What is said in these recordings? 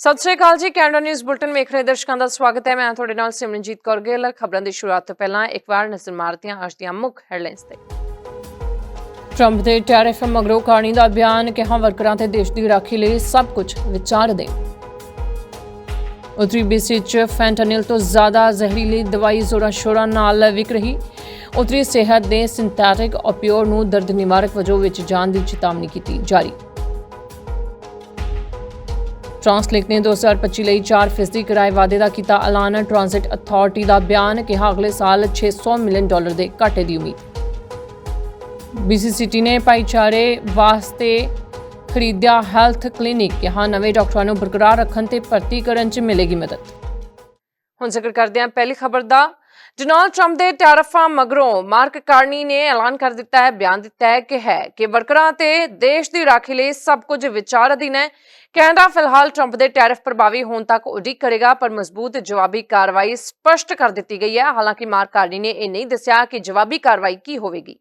ਸਤਿ ਸ਼੍ਰੀ ਅਕਾਲ ਜੀ, Canada news bulletin ਵੇਖ ਰਹੇ ਦਰਸ਼ਕਾਂ ਦਾ ਸਵਾਗਤ ਹੈ। ਮੈਂ ਤੁਹਾਡੇ ਨਾਲ ਸਿਮਰਨਜੀਤ ਕੌਰ ਗਿੱਲ। ਖਬਰਾਂ ਦੀ ਸ਼ੁਰੂਆਤ ਤੋਂ ਪਹਿਲਾਂ ਇੱਕ ਵਾਰ ਨਜ਼ਰ ਮਾਰਦੇ ਹਾਂ ਅੱਜ ਦੀਆਂ ਮੁੱਖ ਹੈਡਲਾਈਨਸ ਤੇ। ਟਰੰਪ ਦੇ ਟੈਰਿਫ ਮਗਰੋਂ ਕਾਰਨੀ ਦਾ ਬਿਆਨ, ਕਿਹਾ ਵਰਕਰਾਂ ਤੇ ਦੇਸ਼ ਦੀ ਰਾਖੀ ਲਈ ਸਭ ਕੁਝ ਵਿਚਾਰ ਦੇ। ਉੱਤਰੀ ਬੀਸੀ ਚ ਫੈਂਟਾਨਿਲ ਤੋਂ ਜ਼ਿਆਦਾ ਜ਼ਹਿਰੀਲੀ ਦਵਾਈ ਜ਼ੋਰਾਂ ਸ਼ੋਰਾਂ ਨਾਲ ਵਿਕ ਰਹੀ। ਉੱਤਰੀ ਸਿਹਤ ਦੇ ਸਿੰਥੈਟਿਕ ਓਪੀਓਡ ਨੂੰ ਦਰਦ ਨਿਵਾਰਕ ਵਜੋਂ ਵਿੱਚ ਜਾਣ ਦੀ ਚੇਤਾਵਨੀ ਕੀਤੀ ਜਾਰੀ। ਟ੍ਰਾਂਸਲੇਟ ਨੇ 2025 ਲਈ 4% ਕਿਰਾਏ ਵਾਅਦੇ ਦਾ ਕੀਤਾ ਐਲਾਨ। ਟ੍ਰਾਂਜ਼ਿਟ ਅਥਾਰਟੀ ਦਾ ਬਿਆਨ ਕਿਹਾ ਅਗਲੇ ਸਾਲ 600 ਮਿਲੀਅਨ ਡਾਲਰ ਦੇ ਘਾਟੇ ਦੀ ਉਮੀਦ। ਬੀਸੀਸੀਟੀ ਨੇ ਭਾਈਚਾਰੇ ਵਾਸਤੇ ਖਰੀਦਿਆ ਹੈਲਥ ਕਲੀਨਿਕ, ਕਿਹਾ ਨਵੇਂ ਡਾਕਟਰਾਂ ਨੂੰ ਬਰਕਰਾਰ ਰੱਖਣ ਤੇ ਭਰਤੀ ਕਰਨ 'ਚ ਮਿਲੇਗੀ ਮਦਦ। ਹੁਣ ਜ਼ਿਕਰ ਕਰਦੇ ਹਾਂ ਪਹਿਲੀ ਖਬਰ ਦਾ। ਡੋਨਾਲਡ ਟਰੰਪ ਦੇ ਟੈਰਿਫਾਂ ਮਗਰੋਂ ਮਾਰਕ ਕਾਰਨੀ ਨੇ ਐਲਾਨ ਕਰ ਦਿੱਤਾ ਹੈ, ਬਿਆਨ ਦਿੱਤਾ ਹੈ ਕਿ ਹੈ ਕਿ ਵਰਕਰਾਂ ਤੇ ਦੇਸ਼ ਦੀ ਰਾਖੀ ਲਈ ਸਭ ਕੁਝ ਵਿਚਾਰ ਅਧੀਨ ਹੈ। ਕੈਨੇਡਾ ਫਿਲਹਾਲ ਟਰੰਪ ਦੇ ਟੈਰਿਫ ਪ੍ਰਭਾਵੀ ਹੋਣ ਤੱਕ ਉਡੀਕ ਕਰੇਗਾ, ਪਰ ਮਜ਼ਬੂਤ ਜਵਾਬੀ ਕਾਰਵਾਈ ਸਪਸ਼ਟ ਕਰ ਦਿੱਤੀ ਗਈ ਹੈ। ਹਾਲਾਂਕਿ ਮਾਰਕ ਕਾਰਨੀ ਨੇ ਇਹ ਨਹੀਂ ਦੱਸਿਆ ਕਿ ਜਵਾਬੀ ਕਾਰਵਾਈ ਕੀ ਹੋਵੇਗੀ।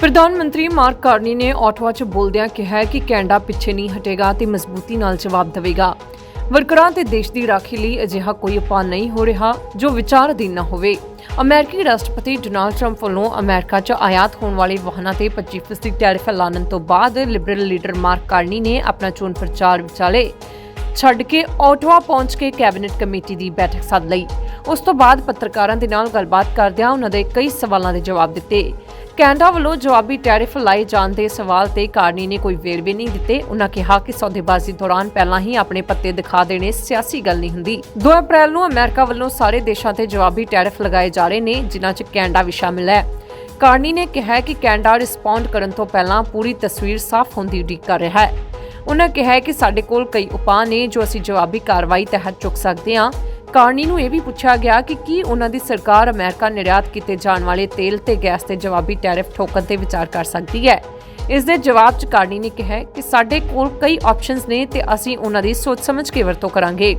ਪ੍ਰਧਾਨ ਮੰਤਰੀ ਮਾਰਕ ਕਾਰਨੀ ਨੇ ਆਟਵਾ 'ਚ ਬੋਲਦਿਆਂ ਕਿਹਾ ਕਿ ਕੈਨੇਡਾ ਪਿੱਛੇ ਨਹੀਂ ਹਟੇਗਾ ਤੇ ਮਜ਼ਬੂਤੀ ਨਾਲ ਜਵਾਬ ਦੇਵੇਗਾ। ਵਰਕਰਾਂ ਤੇ ਦੇਸ਼ ਦੀ ਰਾਖੀ ਲਈ ਅਜਿਹਾ ਕੋਈ ਉਪਾਅ ਨਹੀਂ ਹੋ ਰਿਹਾ ਜੋ ਵਿਚਾਰ ਨਾ ਹੋਵੇ। ਅਮਰੀਕੀ ਰਾਸ਼ਟਰਪਤੀ ਡੋਨਾਲਡ ਟਰੰਪ ਵੱਲੋਂ ਅਮਰੀਕਾ 'ਚ ਆਯਾਤ ਹੋਣ ਵਾਲੇ ਵਾਹਨਾਂ ਤੇ 25% ਟੈਰਿਫ ਐਲਾਨਣ ਤੋਂ ਬਾਅਦ ਲਿਬਰਲ ਲੀਡਰ ਮਾਰਕ ਕਾਰਨੀ ਨੇ ਆਪਣਾ ਚੋਣ ਪ੍ਰਚਾਰ ਵਿਚਾਲੇ ਛੱਡ ਕੇ ਆਟਵਾ ਪਹੁੰਚ ਕੇ ਕੈਬਨਿਟ ਕਮੇਟੀ ਦੀ ਬੈਠਕ ਸੱਦ ਲਈ। ਉਸ ਤੋਂ ਬਾਅਦ ਪੱਤਰਕਾਰਾਂ ਦੇ ਨਾਲ ਗੱਲਬਾਤ ਕਰਦਿਆਂ ਉਹਨਾਂ ਦੇ ਕਈ ਸਵਾਲਾਂ ਦੇ ਜਵਾਬ ਦਿੱਤੇ। ਕੈਨੇਡਾ ਵੱਲੋਂ ਜਵਾਬੀ ਟੈਰਿਫ ਲਾਏ ਜਾਣ ਦੇ ਸਵਾਲ ਤੇ ਕਾਰਨੀ ਨੇ ਕੋਈ ਵੇਰਵੇ ਨਹੀਂ ਦਿੱਤੇ। ਉਹਨਾਂ ਕਿਹਾ ਕਿ ਸੌਦੇਬਾਜ਼ੀ ਦੌਰਾਨ ਪਹਿਲਾਂ ਹੀ ਆਪਣੇ ਪੱਤੇ ਦਿਖਾ ਦੇਣੇ ਸਿਆਸੀ ਗੱਲ ਨਹੀਂ ਹੁੰਦੀ। 2 ਅਪ੍ਰੈਲ ਨੂੰ ਅਮਰੀਕਾ ਵੱਲੋਂ ਸਾਰੇ ਦੇਸ਼ਾਂ ਤੇ ਜਵਾਬੀ ਟੈਰਿਫ ਲਗਾਏ ਜਾ ਰਹੇ ਨੇ, ਜਿਨ੍ਹਾਂ 'ਚ ਕੈਨੇਡਾ ਵੀ ਸ਼ਾਮਿਲ ਹੈ। ਕਾਰਨੀ ਨੇ ਕਿਹਾ ਕਿ ਕੈਨੇਡਾ ਰਿਸਪੌਂਡ ਕਰਨ ਤੋਂ ਪਹਿਲਾਂ ਪੂਰੀ ਤਸਵੀਰ ਸਾਫ਼ ਹੋਣ ਦੀ ਉਡੀਕ ਕਰ ਰਿਹਾ ਹੈ। ਉਹਨਾਂ ਕਿਹਾ ਕਿ ਸਾਡੇ ਕੋਲ ਕਈ ਉਪਾਅ ਨੇ ਜੋ ਅਸੀਂ ਜਵਾਬੀ ਕਾਰਵਾਈ ਤਹਿਤ ਚੁੱਕ ਸਕਦੇ ਹਾਂ। ਕਾਰਨੀ ਨੂੰ ਇਹ ਵੀ ਪੁੱਛਿਆ ਗਿਆ ਕਿ ਕੀ ਉਹਨਾਂ ਦੀ ਸਰਕਾਰ ਅਮਰੀਕਾ ਨਿਰਯਾਤ ਕੀਤੇ ਜਾਣ ਵਾਲੇ ਤੇਲ ਤੇ ਗੈਸ ਤੇ ਜਵਾਬੀ ਟੈਰਿਫ ਠੋਕਣ ਤੇ ਵਿਚਾਰ ਕਰ ਸਕਦੀ ਹੈ। ਇਸ ਦੇ ਜਵਾਬ 'ਚ ਕਾਰਨੀ ਨੇ ਕਿਹਾ ਕਿ ਸਾਡੇ ਕੋਲ ਕਈ ਆਪਸ਼ਨਸ ਨੇ ਤੇ ਅਸੀਂ ਉਹਨਾਂ ਦੀ ਸੋਚ ਸਮਝ ਕੇ ਵਰਤੋਂ ਕਰਾਂਗੇ।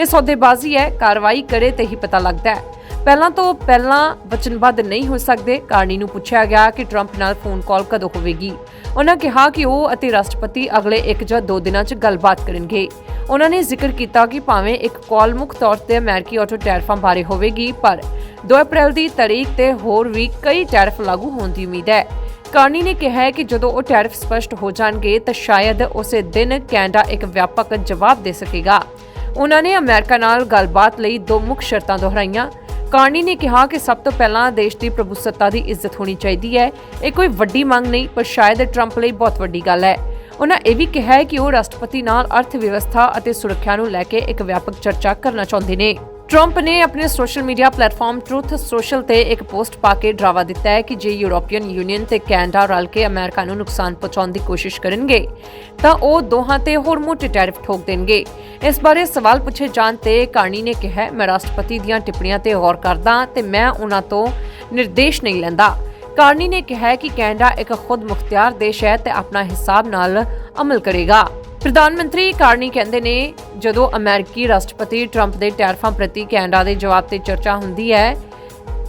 ਇਹ ਸੌਦੇਬਾਜ਼ੀ ਹੈ, ਕਾਰਵਾਈ ਕਰੇ ਤੇ ਹੀ ਪਤਾ ਲੱਗਦਾ ਹੈ। ਪਹਿਲਾਂ ਤੋਂ ਪਹਿਲਾਂ ਵਚਨਬੱਧ ਨਹੀਂ ਹੋ ਸਕਦੇ। ਕਾਰਨੀ ਨੂੰ ਪੁੱਛਿਆ ਗਿਆ ਕਿ ਟਰੰਪ ਨਾਲ ਫੋਨ ਕਾਲ ਕਦੋਂ ਹੋਵੇਗੀ। ਉਹਨਾਂ ਕਿਹਾ ਕਿ ਉਹ ਅਤੇ ਰਾਸ਼ਟਰਪਤੀ ਅਗਲੇ ਇੱਕ ਜਾਂ ਦੋ ਦਿਨਾਂ 'ਚ ਗੱਲਬਾਤ ਕਰਨਗੇ। ਉਹਨਾਂ ਨੇ ਜ਼ਿਕਰ ਕੀਤਾ ਕਿ ਭਾਵੇਂ ਇੱਕ ਕਾਲ ਮੁੱਖ ਤੌਰ ਤੇ ਅਮਰੀਕੀ ਆਟੋ ਟੈਰਿਫਾਂ ਬਾਰੇ ਹੋਵੇਗੀ, ਪਰ 2 ਅਪ੍ਰੈਲ ਦੀ ਤਾਰੀਖ ਤੇ ਹੋਰ ਵੀ ਕਈ ਟੈਰਫ ਲਾਗੂ ਹੋਣ ਦੀ ਉਮੀਦ ਹੈ। ਕਾਰਨੀ ਨੇ ਕਿਹਾ ਹੈ ਕਿ ਜਦੋਂ ਉਹ ਟੈਰਿਫ ਸਪਸ਼ਟ ਹੋ ਜਾਣਗੇ ਤਾਂ ਸ਼ਾਇਦ ਉਸੇ ਦਿਨ ਕੈਨੇਡਾ ਇੱਕ ਵਿਆਪਕ ਜਵਾਬ ਦੇ ਸਕੇਗਾ। ਉਹਨਾਂ ਨੇ ਅਮਰੀਕਾ ਨਾਲ ਗੱਲਬਾਤ ਲਈ ਦੋ ਮੁੱਖ ਸ਼ਰਤਾਂ ਦੁਹਰਾਈਆਂ। ਕਾਰਨੀ ਨੇ ਕਿਹਾ ਕਿ ਸਭ ਤੋਂ ਪਹਿਲਾਂ ਦੇਸ਼ ਦੀ ਪ੍ਰਭੂਸੱਤਾ ਦੀ ਇੱਜ਼ਤ ਹੋਣੀ ਚਾਹੀਦੀ ਹੈ। ਇਹ ਕੋਈ ਵੱਡੀ ਮੰਗ ਨਹੀਂ, ਪਰ ਸ਼ਾਇਦ ਟਰੰਪ ਲਈ ਬਹੁਤ ਵੱਡੀ ਗੱਲ ਹੈ। ਉਹਨਾਂ ਇਹ ਵੀ ਕਿਹਾ ਹੈ ਕਿ ਉਹ ਰਾਸ਼ਟਰਪਤੀ ਨਾਲ ਅਰਥ ਵਿਵਸਥਾ ਅਤੇ ਸੁਰੱਖਿਆ ਨੂੰ ਲੈ ਕੇ ਇੱਕ ਵਿਆਪਕ ਚਰਚਾ ਕਰਨਾ ਚਾਹੁੰਦੇ ਨੇ। ਟਰੰਪ ਨੇ ਆਪਣੇ social media platform Truth Social ਤੇ ਇੱਕ ਪੋਸਟ ਪਾ ਕੇ ਡਰਾਵਾ ਦਿੱਤਾ ਹੈ ਕਿ ਜੇ ਯੂਰੋਪੀਅਨ ਯੂਨੀਅਨ ਤੇ ਕੈਨੇਡਾ ਰਲ ਕੇ ਅਮਰੀਕਾ ਨੂੰ ਨੁਕਸਾਨ ਪਹੁੰਚਾਉਣ ਦੀ ਕੋਸ਼ਿਸ਼ ਕਰਨਗੇ, ਤਾਂ ਉਹ ਦੋਹਾਂ ਤੇ ਹੋਰ ਮੋਟੇ ਟੈਰਿਫ ਠੋਕ ਦੇਣਗੇ। ਇਸ ਬਾਰੇ ਸਵਾਲ ਪੁੱਛੇ ਜਾਣ ਤੇ ਕਾਰਨੀ ਨੇ ਕਿਹਾ, ਮੈਂ ਰਾਸ਼ਟਰਪਤੀ ਦੀਆਂ ਟਿੱਪਣੀਆਂ ਤੇ ਗੌਰ ਕਰਦਾ ਤੇ ਮੈਂ ਉਹਨਾਂ ਤੋਂ ਨਿਰਦੇਸ਼ ਨਹੀਂ ਲੈਂਦਾ। ਕਾਰਨੀ ਨੇ ਕਿਹਾ ਕਿ ਕੈਨੇਡਾ ਇੱਕ ਖੁਦ ਮੁਖਤਿਆਰ ਦੇਸ਼ ਹੈ ਤੇ ਆਪਣਾ ਹਿਸਾਬ ਨਾਲ ਅਮਲ ਕਰੇਗਾ। ਪ੍ਰਧਾਨ ਮੰਤਰੀ ਕਾਰਨੀ ਕਹਿੰਦੇ ਨੇ ਜਦੋਂ ਅਮਰੀਕੀ ਰਾਸ਼ਟਰਪਤੀ ਟਰੰਪ ਦੇ ਟੈਰਫਾਂ ਪ੍ਰਤੀ ਕੈਨੇਡਾ ਦੇ ਜਵਾਬ ਤੇ ਚਰਚਾ ਹੁੰਦੀ ਹੈ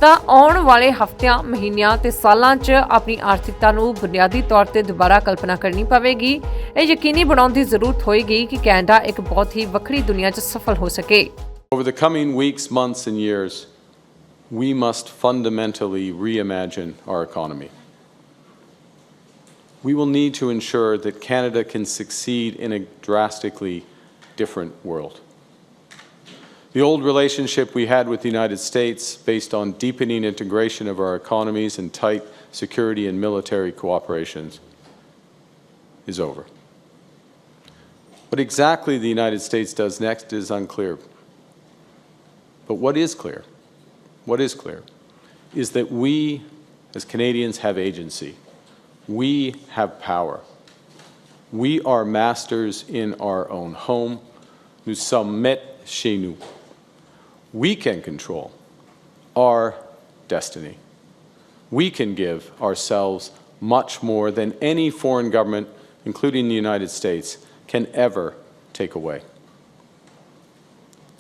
ਤਾਂ ਆਉਣ ਵਾਲੇ ਹਫ਼ਤਿਆਂ ਮਹੀਨਿਆਂ ਤੇ ਸਾਲਾਂ 'ਚ ਆਪਣੀ ਆਰਥਿਕਤਾ ਨੂੰ ਬੁਨਿਆਦੀ ਤੌਰ ਤੇ ਦੁਬਾਰਾ ਕਲਪਨਾ ਕਰਨੀ ਪਵੇਗੀ ਇਹ ਯਕੀਨੀ ਬਣਾਉਣ ਦੀ ਜ਼ਰੂਰਤ ਹੋਏਗੀ ਕਿ ਕੈਨੇਡਾ ਇੱਕ ਬਹੁਤ ਹੀ ਵੱਖਰੀ ਦੁਨੀਆ 'ਚ ਸਫਲ ਹੋ ਸਕੇ Over the coming weeks, months, and years, we must fundamentally reimagine our economy. We will need to ensure that Canada can succeed in a drastically different world. The old relationship we had with the United States, based on deepening integration of our economies and tight security and military cooperations, is over. What exactly the United States does next is unclear. But what is clear, what is clear, is that we as Canadians have agency. We have power. We are masters in our own home. Nous sommes maîtres chez nous. We can control our destiny. We can give ourselves much more than any foreign government, including the United States, can ever take away.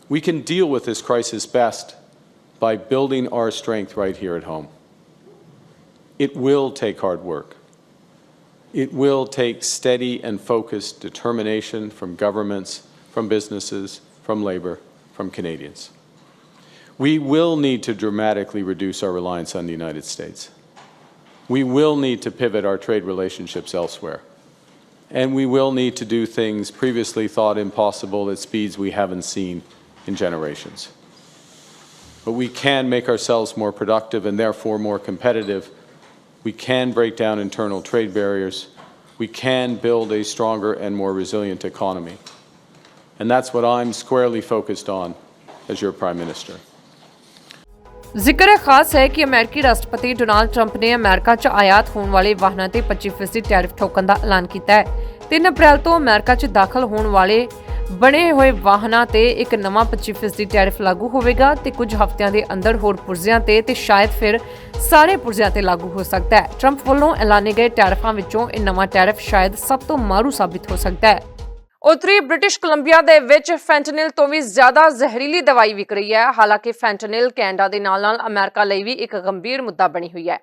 We can deal with this crisis best by building our strength right here at home. It will take hard work. It will take steady and focused determination from governments from businesses, from labor, from Canadians. We will need to dramatically reduce our reliance on the United States. We will need to pivot our trade relationships elsewhere. And we will need to do things previously thought impossible at speeds we haven't seen in generations. But we can make ourselves more productive and therefore more competitive. We can break down internal trade barriers. We can build a stronger and more resilient economy. And that's what I'm squarely focused on as your Prime Minister. ਜ਼ਿਕਰ ਖਾਸ ਹੈ ਕਿ ਅਮਰੀਕੀ ਰਾਸ਼ਟਰਪਤੀ Donald Trump ਨੇ America 'ਚ ਆਯਾਤ ਹੋਣ ਵਾਲੇ ਵਾਹਨਾਂ ਤੇ 25% ਟੈਰਿਫ ਠੋਕਣ ਦਾ ਐਲਾਨ ਕੀਤਾ ਹੈ 3 ਅਪ੍ਰੈਲ ਤੋਂ ਅਮਰੀਕਾ 'ਚ ਦਾਖਲ ਹੋਣ ਵਾਲੇ ਬਣੇ ਹੋਏ ਵਾਹਨਾਂ ਤੇ ਇੱਕ ਨਵਾਂ 25% ਟੈਰਿਫ ਲਾਗੂ ਹੋਵੇਗਾ ਤੇ ਕੁਝ ਹਫ਼ਤਿਆਂ ਦੇ ਅੰਦਰ ਹੋਰ ਪੁਰਜ਼ਿਆਂ ਤੇ ਤੇ ਸ਼ਾਇਦ ਫਿਰ ਸਾਰੇ ਪੁਰਜ਼ਿਆਂ ਤੇ ਲਾਗੂ ਹੋ ਸਕਦਾ ਹੈ। ਟਰੰਪ ਵੱਲੋਂ ਐਲਾਨੇ ਗਏ ਟੈਰਿਫਾਂ ਵਿੱਚੋਂ ਇਹ ਨਵਾਂ ਟੈਰਿਫ ਸ਼ਾਇਦ ਸਭ ਤੋਂ ਮਾਰੂ ਸਾਬਿਤ ਹੋ ਸਕਦਾ ਹੈ। ਉੱਤਰੀ ਬ੍ਰਿਟਿਸ਼ ਕੋਲੰਬੀਆ ਦੇ ਵਿੱਚ ਫੈਂਟਨਿਲ ਤੋਂ ਵੀ ਜ਼ਿਆਦਾ ਜ਼ਹਿਰੀਲੀ ਦਵਾਈ ਵਿਕ ਰਹੀ ਹੈ। ਹਾਲਾਂਕਿ ਫੈਂਟਨਿਲ ਕੈਨੇਡਾ ਦੇ ਨਾਲ-ਨਾਲ ਅਮਰੀਕਾ ਲਈ ਵੀ ਇੱਕ ਗੰਭੀਰ ਮੁੱਦਾ ਬਣੀ ਹੋਈ ਹੈ।